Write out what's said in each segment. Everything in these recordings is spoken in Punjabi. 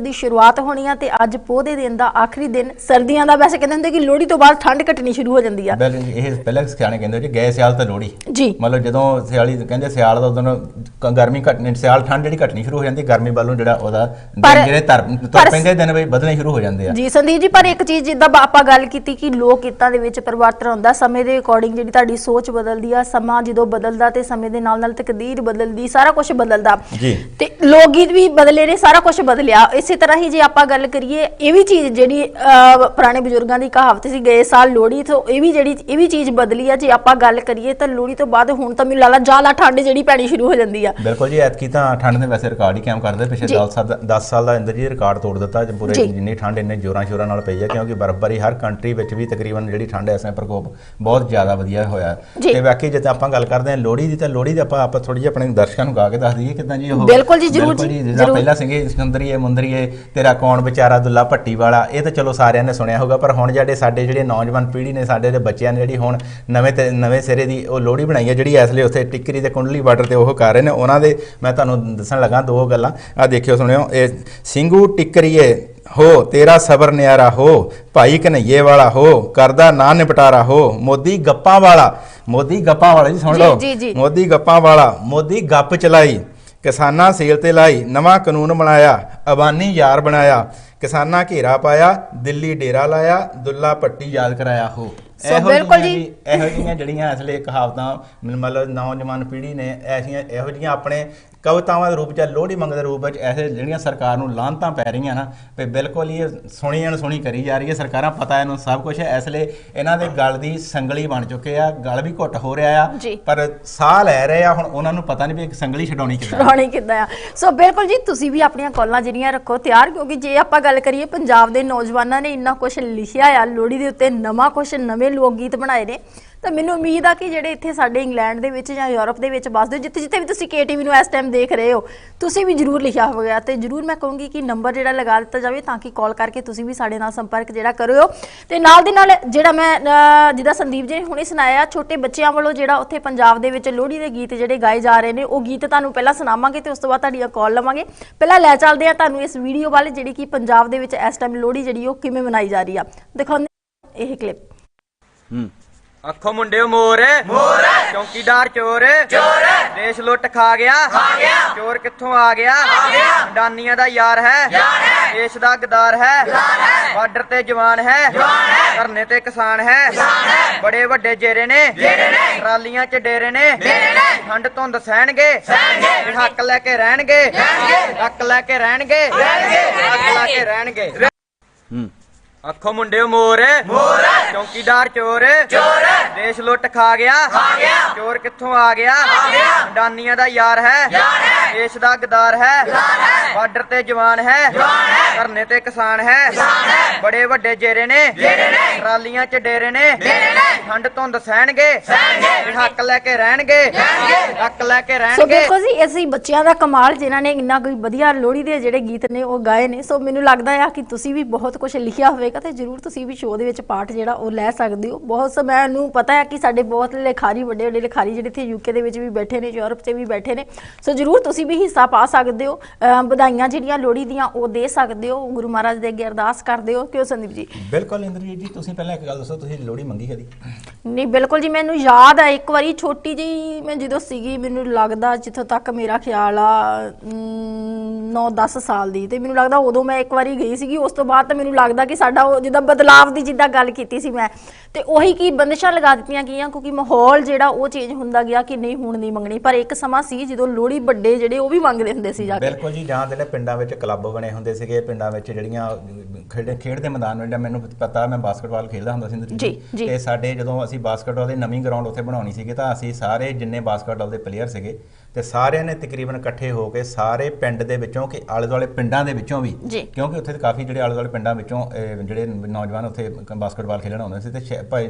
ਦੀ ਸ਼ੁਰੂਆਤ ਹੋਣੀ ਆ ਤੇ ਅੱਜ ਪੋਹ ਦੇ ਦਿਨ ਦਾ ਆਖਰੀ ਦਿਨ। ਸਰਦੀਆਂ ਦਾ ਵੈਸੇ ਕਹਿੰਦੇ ਹੁੰਦੇ ਕਿ ਲੋਹੜੀ ਤੋਂ ਬਾਅਦ ਠੰਡ ਘਟਣੀ ਸ਼ੁਰੂ ਹੋ ਜਾਂਦੀ ਆ। ਬੈਲ ਇਹ ਪਹਿਲਾਂ ਸਿਆਣੇ ਕਹਿੰਦੇ ਜੀ ਗਏ ਸਿਆਲ ਤਾਂ ਲੋੜੀ ਜੀ। ਮਤਲਬ ਜਦੋਂ ਸਿਆਲੀ ਕਹਿੰਦੇ ਸਿਆਲ ਦਾ ਉਦੋਂ ਗਰਮੀ ਘਟਣੀ ਸਿਆਲ ਠੰਡ ਜਿਹੜੀ ਘਟਣੀ ਸ਼ੁਰੂ ਹੋ ਜਾਂਦੀ ਗਰਮੀ ਵੱਲੋਂ ਜਿਹੜਾ ਉਹਦਾ ਜਿਹੜੇ ਤਰ ਪੈਂਦੇ ਦਿਨ ਵੀ ਵਧਣੇ ਸ਼ੁਰੂ ਹੋ ਜਾਂਦੇ ਆ। ਜੀ ਸੰਦੀਪ ਜੀ ਪਰ ਇੱਕ ਚੀਜ਼ ਜਿੱਦਾਂ ਆਪਾਂ ਗੱਲ ਕੀਤੀ ਕਿ ਲੋਕ ਹਿੱਤਾਂ ਦੇ ਵਿੱਚ ਪਰਿਵਰਤਨ ਹੁੰਦਾ ਸਮੇਂ ਦੇ ਅਕੋਰਡਿੰਗ ਜਿਹੜੀ ਤੁਹਾਡੀ ਸੋਚ ਬਦਲਦੀ ਆ ਸਮਾਂ ਜਦੋਂ ਬਦਲਦਾ ਤੇ ਸਮੇਂ ਦੇ ਨਾਲ ਨਾਲ ਤਕਦੀਰ ਬਦਲਦੀ ਸਾਰਾ ਕੁਝ ਬਦਲਦਾ। ਜੀ। ਤੇ ਲੋਕ ਗੀਤ ਵੀ ਬਦਲੇ ਨੇ ਸਾਰਾ ਕੁਝ ਬਦਲਿਆ। ਇਸੇ ਤਰ੍ਹਾਂ ਹੀ ਜੇ ਆਪਾਂ ਗੱਲ ਕਰੀਏ ਇਹ ਵੀ ਚੀਜ਼ ਜਿਹੜੀ ਪੁਰਾਣੇ ਬਜ਼ੁਰਗਾਂ ਦੀ ਕਹਾਵਤ ਸੀ ਗਏ ਸਾਲ ਲੋਹੜੀ ਤੋਂ ਇਹ ਵੀ ਜਿਹੜੀ ਇਹ ਵੀ ਚੀਜ਼ ਬਦਲੀ ਆ ਜੇ ਆਪਾਂ ਗੱਲ ਕਰੀਏ ਤਾਂ ਲੋਹੜੀ ਤੋਂ ਬਾਅਦ ਹੁਣ ਤਾਂ ਮੈਨੂੰ ਲੱਗਦਾ ਜ਼ਿਆਦਾ ਠੰਡ ਜਿਹੜੀ ਪੈਣੀ ਸ਼ੁਰੂ ਹੋ ਜਾਂਦੀ ਆ ਬਿਲਕੁਲ ਜੀ ਐਤਕੀ ਤਾਂ ਠੰਡ ਨੇ ਵੈਸੇ ਰਿਕਾਰਡ ਹੀ ਕਾਇਮ ਕਰਦੇ ਪਿਛਲੇ ਜੀ। 10 ਸਾਲ 10 ਸਾਲ ਦਾ ਅੰਦਰ ਜੀ ਰਿਕਾਰਡ ਤੋੜ ਦਿੱਤਾ ਜੇ ਪੂਰੇ। ਜਿੰਨੀ ਠੰਡ ਇੰਨੇ ਜ਼ੋਰਾਂ ਸ਼ੋਰਾਂ ਨਾਲ ਪਈ ਹੈ ਕਿਉਂਕਿ ਬਰਫ਼ਬਾਰੀ ਹਰ ਕੰਟਰੀ ਵਿੱਚ ਵੀ ਤਕਰੀਬਨ ਜਿਹੜੀ ਠੰਡ ਐ ਪ੍ਰਕੋਪ ਬਹੁਤ ਜ਼ਿਆਦਾ ਵਧੀਆ ਹੋਇਆ। ਤੇ ਬਾਕੀ ਜੇ ਆਪਾਂ ਗੱਲ ਕਰਦੇ ਹਾਂ ਲੋਹੜੀ ਦੀ ਤਾਂ ਲੋਹੜੀ ਦੇ ਆਪਾਂ ਆਪਾਂ ਥੋੜੀ ਜਿਹੀ ਆਪਣੇ ਦਰਸ਼ਕਾਂ ਨੂੰ ਗਾ ਕੇ ਦੱਸ ਦਈਏ ਕਿਦਾਂ ਜੀ ਉਹ ਬਿਲਕੁਲ ਜੀ, ਜ਼ਰੂਰ ਜੀ, ਜ਼ਰੂਰ। ਪਹਿਲਾਂ ਸਿੰਗੇ ਸੁੰਦਰੀਏ ਮੁੰਦਰੀਏ ਤੇਰਾ ਕੌਣ ਵਿਚਾਰਾ ਦੁੱਲਾ ਭੱਟੀ ਵਾਲਾ ਇਹ ਤਾਂ ਚਲੋ ਸਾਰਿਆਂ ਨੇ ਸੁਣਿਆ ਹੋਊਗਾ ਪਰ ਹੁਣ ਜਿਹੜੇ ਸਾਡੇ ਜਿਹੜੇ ਨੌਜਵਾਨ ਪੀੜ੍ਹੀ ਨੇ ਸਾਡੇ ਦੇ ਬੱਚਿਆਂ ਨੇ ਜਿਹੜੀ ਹੁਣ ਨਵੇਂ ਤੇ ਨਵੇਂ ਸਿਰੇ ਦੀ ਉਹ ਲੋਹੜੀ ਬਣਾਈ ਹੈ ਜਿਹੜੀ ਇਸ ਲਈ ਉੱਥੇ ਟਿੱਕਰੀ ਤੇ ਕੁੰਡਲੀ ਬਾਰਡਰ ਤੇ ਉਹ ਕਰ ਰਹੇ ਨੇ ਉਹਨਾਂ ਦੇ ਮੈਂ ਤੁਹਾਨੂੰ ਦੱਸਣ ਲੱਗਾ ਦੋ ਗੱਲਾਂ ਆ ਦੇਖਿਓ ਸੁਣਿਓ ਇਹ ਸਿੰਘੂ ਟਿੱਕਰੀਏ ਹੋ ਤੇਰਾ ਸਬਰ ਨਿਆਰਾ ਹੋ ਭਾਈ ਕਨਈਏ ਵਾਲਾ ਹੋ ਕਰਦਾ ਨਾ ਨਿਪਟਾਰਾ ਹੋ ਮੋਦੀ ਗੱਪਾਂ ਵਾਲਾ ਮੋਦੀ ਗੱਪਾਂ ਵਾਲਾ ਜੀ ਸੁਣ ਲਓ। ਮੋਦੀ ਗੱਪਾਂ ਵਾਲਾ ਮੋਦੀ ਗੱਪ ਚਲਾਈ ਕਿਸਾਨਾਂ ਸੇਲ ਤੇ ਲਾਈ ਨਵਾਂ ਕਾਨੂੰਨ ਬਣਾਇਆ ਅਬਾਨੀ ਯਾਰ ਬਣਾਇਆ ਕਿਸਾਨਾਂ ਘੇਰਾ ਪਾਇਆ ਦਿੱਲੀ ਡੇਰਾ ਲਾਇਆ ਦੁੱਲਾ ਪੱਟੀ ਯਾਦ ਕਰਾਇਆ ਹੋ ਸੋ ਇਹੋ ਬਿਲਕੁਲ ਜੀ। ਇਹੋ ਜਿਹੀਆਂ ਜਿਹੜੀਆਂ ਅਸਲੇ ਕਹਾਵਤਾਂ ਮਤਲਬ ਨੌਜਵਾਨ ਪੀੜ੍ਹੀ ਨੇ ਐਸੀਆਂ ਇਹੋ ਜਿਹੀਆਂ ਆਪਣੇ ਕਵਿਤਾਵਾਂ ਦੇ ਰੂਪ ਚ ਲੋਹੜੀ ਮੰਗ ਦੇ ਰੂਪ ਵਿੱਚ ਐਸੇ ਜਿਹੜੀਆਂ ਸਰਕਾਰ ਨੂੰ ਲਾਂਤਾਂ ਪੈ ਰਹੀਆਂ ਨਾ ਵੀ ਬਿਲਕੁਲ ਹੀ ਇਹ ਸੁਣੀ ਅਣਸੁਣੀ ਕਰੀ ਜਾ ਰਹੀ ਹੈ। ਸਰਕਾਰਾਂ ਪਤਾ ਇਹਨੂੰ ਸਭ ਕੁਝ ਹੈ ਇਸ ਲਈ ਇਹਨਾਂ ਦੇ ਗਲ ਦੀ ਸੰਗਲੀ ਬਣ ਚੁੱਕੇ ਆ ਗਲ ਵੀ ਘੁੱਟ ਹੋ ਰਿਹਾ ਆ ਜੀ। ਪਰ ਸਾਹ ਲੈ ਰਹੇ ਆ ਹੁਣ ਉਹਨਾਂ ਨੂੰ ਪਤਾ ਨਹੀਂ ਵੀ ਇੱਕ ਸੰਗਲੀ ਛਡਾਉਣੀ ਕਿੱਦਾਂ ਰੌਣੀ ਕਿੱਦਾਂ ਆ। ਸੋ ਬਿਲਕੁਲ ਜੀ ਤੁਸੀਂ ਵੀ ਆਪਣੀਆਂ ਕਾਲਾਂ ਜਿਹੜੀਆਂ ਰੱਖੋ ਤਿਆਰ ਕਿਉਂਕਿ ਜੇ ਆਪਾਂ ਗੱਲ ਕਰੀਏ ਪੰਜਾਬ ਦੇ ਨੌਜਵਾਨਾਂ ਨੇ ਇੰਨਾ ਕੁਝ ਲਿਖਿਆ ਆ ਲੋਹੜੀ ਦੇ ਉੱਤੇ ਨਵਾਂ ਕੁਝ ਨਵੇਂ ਲੋਕ ਗੀਤ ਬਣਾਏ ਨੇ। ਤਾਂ ਮੈਨੂੰ ਉਮੀਦ ਆ ਕਿ ਜਿਹੜੇ ਇੱਥੇ ਸਾਡੇ ਇੰਗਲੈਂਡ ਦੇ ਵਿੱਚ ਜਾਂ ਯੂਰਪ ਦੇ ਵਿੱਚ ਵੱਸਦੇ ਹੋ, ਜਿੱਥੇ ਜਿੱਥੇ ਵੀ ਤੁਸੀਂ ਕੇਟੀਵੀ ਨੂੰ ਇਸ ਟਾਈਮ ਦੇਖ ਰਹੇ ਹੋ ਤੁਸੀਂ ਵੀ ਜਰੂਰ ਲਿਖਿਆ ਹੋਵੇਗਾ ਤੇ ਜਰੂਰ ਮੈਂ ਕਹੂੰਗੀ ਕਿ ਨੰਬਰ ਜਿਹੜਾ ਲਗਾ ਦਿੱਤਾ ਜਾਵੇ ਤਾਂ ਕਿ ਕਾਲ ਕਰਕੇ ਤੁਸੀਂ ਵੀ ਸਾਡੇ ਨਾਲ ਸੰਪਰਕ ਜਿਹੜਾ ਕਰਿਓ। ਤੇ ਨਾਲ ਦੀ ਨਾਲ ਜਿਹੜਾ ਮੈਂ ਅਹ, ਜਿੱਦਾਂ ਸੰਦੀਪ ਜੀ ਨੇ ਹੁਣੇ ਸੁਣਾਇਆ ਛੋਟੇ ਬੱਚਿਆਂ ਵੱਲੋਂ ਜਿਹੜਾ ਉੱਥੇ ਪੰਜਾਬ ਦੇ ਵਿੱਚ ਲੋਹੜੀ ਦੇ ਗੀਤ ਜਿਹੜੇ ਗਾਏ ਜਾ ਰਹੇ ਨੇ ਉਹ ਗੀਤ ਤੁਹਾਨੂੰ ਪਹਿਲਾਂ ਸੁਣਾਵਾਂਗੇ ਤੇ ਉਸ ਤੋਂ ਬਾਅਦ ਤੁਹਾਡੀਆਂ ਕਾਲ ਲਵਾਂਗੇ। ਪਹਿਲਾਂ ਲੈ ਚੱਲਦੇ ਆ ਤੁਹਾਨੂੰ ਇਸ ਵੀਡੀਓ ਵੱਲ ਜਿਹੜੀ ਕਿ ਪੰਜਾਬ ਦੇ ਵਿੱਚ ਇਸ ਟਾਈਮ ਲੋਹੜੀ ਜਿਹੜੀ ਉਹ ਕਿਵੇਂ ਮਨਾਈ ਜਾ ਰਹੀ ਆ। ਦਿਖਾਉਂਦੇ ਇਹ ਕਲਿੱਪ ਅੱਖੋਂ ਮੁੰਡਿਓ ਮੋਰ। ਮੋਰ। ਚੌਕੀਦਾਰ ਚੋਰ। ਚੋਰ। ਦੇਸ਼ ਲੁੱਟ ਖਾ ਗਿਆ। ਖਾ ਗਿਆ। ਚੋਰ ਕਿੱਥੋਂ ਆ ਗਿਆ? ਆ ਗਿਆ। ਡਾਨੀਆਂ ਦਾ ਯਾਰ ਹੈ। ਯਾਰ ਹੈ। ਦੇਸ਼ ਦਾ ਗਦਾਰ ਹੈ। ਗਦਾਰ ਹੈ। ਬਾਰਡਰ ਤੇ ਜਵਾਨ ਹੈ। ਜਵਾਨ ਹੈ। ਧਰਨੇ ਤੇ ਕਿਸਾਨ ਹੈ। ਕਿਸਾਨ ਹੈ। ਬੜੇ ਵੱਡੇ ਜੇਰੇ ਨੇ। ਜੇਰੇ ਨੇ। ਟਰਾਲੀਆਂ 'ਚ ਡੇਰੇ ਨੇ। ਡੇਰੇ ਨੇ। ਠੰਡ ਧੁੰਦ ਸਹਿਣਗੇ। ਸਹਿਣਗੇ। ਹੱਕ ਲੈ ਕੇ ਰਹਿਣਗੇ। ਰਹਿਣਗੇ। ਹੱਕ ਲੈ ਕੇ ਰਹਿਣਗੇ। ਰਹਿਣਗੇ। ਹੱਕ ਲੈ ਕੇ ਰਹਿਣਗੇ। ਅੱਖੋਂ ਮੁੰਡਿਓ ਮੋਰ। ਮੋਰ। ਚੌਕੀਦਾਰ ਚੋਰ। ਚੋਰ। ਦੇਸ਼ ਲੁੱਟ ਖਾ ਗਿਆ। ਖਾ ਗਿਆ। ਚੋਰ ਕਿੱਥੋਂ ਆ ਗਿਆ? ਆ ਗਿਆ। ਡਾਨੀਆਂ ਦਾ ਯਾਰ ਹੈ। ਯਾਰ ਹੈ। ਦੇਸ਼ ਦਾ ਗਦਾਰ ਹੈ। ਗਦਾਰ ਹੈ। ਬਾਰਡਰ ਤੇ ਜਵਾਨ ਹੈ। ਜਵਾਨ ਹੈ। ਧਰਨੇ ਤੇ ਕਿਸਾਨ ਹੈ। ਕਿਸਾਨ ਹੈ। ਬੜੇ ਵੱਡੇ ਜੇਰੇ ਨੇ। ਜੇਰੇ ਨੇ। ਟਰਾਲੀਆਂ 'ਚ ਡੇਰੇ ਨੇ। ਡੇਰੇ ਨੇ। ਠੰਡ ਧੁੰਦ ਸਹਿਣਗੇ। ਸਹਿਣਗੇ। ਹੱਕ ਲੈ ਕੇ ਰਹਿਣਗੇ। ਰਹਿਣਗੇ। ਹੱਕ ਲੈ ਕੇ ਸੋ ਰਹਿਣਗੇ। ਦੇਖੋ ਜੀ ਅਸੀਂ ਬੱਚਿਆਂ ਦਾ ਕਮਾਲ ਜਿਨ੍ਹਾਂ ਨੇ ਇੰਨਾ ਕੋਈ ਵਧੀਆ ਲੋਹੜੀ ਦੇ ਜਿਹੜੇ ਗੀਤ ਨੇ ਉਹ ਗਾਏ ਨੇ। ਸੋ ਮੈਨੂੰ ਲੱਗਦਾ ਆ ਕਿ ਤੁਸੀਂ ਵੀ ਬਹੁਤ ਕੁਝ ਲਿਖਿਆ ਹੋਵੇਗਾ ਤੇ ਜਰੂਰ ਤੁਸੀਂ ਵੀ ਸ਼ੋਅ ਦੇ ਵਿੱਚ ਪਾਰਟ ਜਿਹੜਾ ਉਹ ਲੈ ਸਕਦੇ ਹੋ। ਬਹੁਤ ਸ ਮੈਨੂੰ ਪਤਾ ਹੈ ਕਿ ਸਾਡੇ ਬਹੁਤ ਲਿਖਾਰੀ ਵੱਡੇ ਵੱਡੇ ਲਿਖਾਰੀ ਜਿਹੜੇ ਇੱਥੇ ਯੂਕੇ ਦੇ ਵਿੱਚ ਵੀ ਬੈਠੇ ਨੇ ਯੂਰਪ 'ਚ ਵੀ ਬੈਠੇ ਨੇ। ਸੋ ਜਰੂਰ ਤੁਸੀਂ ਵੀ ਹਿੱਸਾ ਪਾ ਸਕਦੇ ਹੋ। ਵਧਾਈਆਂ ਜਿਹੜੀਆਂ ਲੋਹੜੀ ਦੀਆਂ ਉਹ ਦੇ ਸਕਦੇ ਹੋ ਗੁਰੂ ਮਹਾਰਾਜ ਦੇ ਅੱਗੇ ਅਰਦਾਸ ਕਰਦੇ ਹੋ ਕਿਉਂ ਸੰਦੀਪ ਜੀ? ਬਿਲਕੁਲ ਇੰਦਰਜੀਤ ਜੀ ਤੁਸੀਂ ਪਹਿਲਾਂ ਇੱਕ ਗੱਲ ਦੱਸੋ ਤੁਸੀਂ ਲੋਹੜੀ ਮੰਗੀ ਕਦੀ ਨਹੀਂ ਬਿਲਕੁਲ ਜੀ ਮੈਨੂੰ ਯਾਦ ਹੈ ਇੱਕ ਵਾਰੀ ਛੋਟੀ ਜਿਹੀ ਮੈਂ ਜਦੋਂ ਸੀਗੀ ਮੈਨੂੰ ਲੱਗਦਾ ਜਿੱਥੋਂ ਤੱਕ ਮੇਰਾ ਖਿਆਲ ਆ 9-10 ਸਾਲ ਦੀ ਤੇ ਮੈਨੂੰ ਲੱਗਦਾ ਉਦੋਂ ਮੈਂ ਇੱਕ ਵਾਰੀ ਗਈ ਸੀਗੀ ਉਸ ਤੋਂ ਬਾਅਦ ਤਾਂ ਮੈਨੂੰ ਲੱਗਦਾ ਕਿ ਸਾਡਾ ਉਹ ਜਿੱਦਾਂ ਬਦਲਾਵ ਦੀ ਜਿੱਦਾਂ ਗੱਲ ਕੀਤੀ ਸੀ ਮੈਂ। ਤੇ ਉਹੀ ਕੀ ਬੰਦਿਸ਼ਾਂ ਲਗਾ ਦਿੱਤੀਆਂ ਗਈਆਂ ਕਿਉਂਕਿ ਮਾਹੌਲ ਜਿਹੜਾ ਉਹ ਚੇਂਜ ਹੁੰਦਾ ਗਿਆ ਕਿ ਨਹੀਂ ਹੁਣ ਨਹੀਂ ਮੰਗਣੀ ਪਰ ਇੱਕ ਸਮਾਂ ਸੀ ਜਦੋਂ ਲੋਹੜੀ ਵੱਡੇ ਜਿਹੜੇ ਉਹ ਵੀ ਮੰਗਦੇ ਹੁੰਦੇ ਸੀ ਜਾ ਕੇ। ਬਿਲਕੁਲ ਜੀ ਜਾਂ ਜਿਹੜੇ ਪਿੰਡਾਂ ਵਿੱਚ ਕਲੱਬ ਬਣੇ ਹੁੰਦੇ ਸੀਗੇ ਪਿੰਡਾਂ ਵਿੱਚ ਜਿਹੜੀਆਂ ਖੇਡ ਖੇਡ ਦੇ ਮੈਦਾਨ ਵਿੱਚ ਮੈਨੂੰ ਪਤਾ ਮੈਂ ਬਾਸਕਟਬਾਲ ਖੇਡਦਾ ਹੁੰਦਾ ਸੀ। ਤੇ ਸਾਡੇ ਜਦੋਂ ਅਸੀਂ ਬਾਸਕਟਬਾਲ ਦੀ ਨਵੀਂ ਗਰਾਊਂਡ ਉੱਥੇ ਬਣਾਉਣੀ ਸੀਗੀ ਤਾਂ ਅਸੀਂ ਸਾਰੇ ਜਿੰਨੇ ਬਾਸਕਟਬਾਲ ਦੇ ਪਲੇਅਰ ਸੀਗੇ ਤੇ ਸਾਰਿਆਂ ਨੇ ਤਕਰੀਬਨ ਇਕੱਠੇ ਹੋ ਕੇ ਸਾਰੇ ਪਿੰਡ ਦੇ ਵਿੱਚੋਂ ਕਿ ਆਲੇ ਦੁਆਲੇ ਪਿੰਡਾਂ ਦੇ ਵਿੱਚੋਂ ਵੀ। ਕਿਉਂਕਿ ਉੱਥੇ ਤਾਂ ਕਾਫੀ ਜਿਹੜੇ ਆਲੇ ਦੁਆਲੇ ਪਿੰਡਾਂ ਵਿੱਚੋਂ ਜਿਹੜੇ ਨੌਜਵਾਨ ਉੱਥੇ ਬਾਸਕਟਬਾਲ ਖੇਡਣ ਆਉਂਦੇ ਸੀ ਤੇ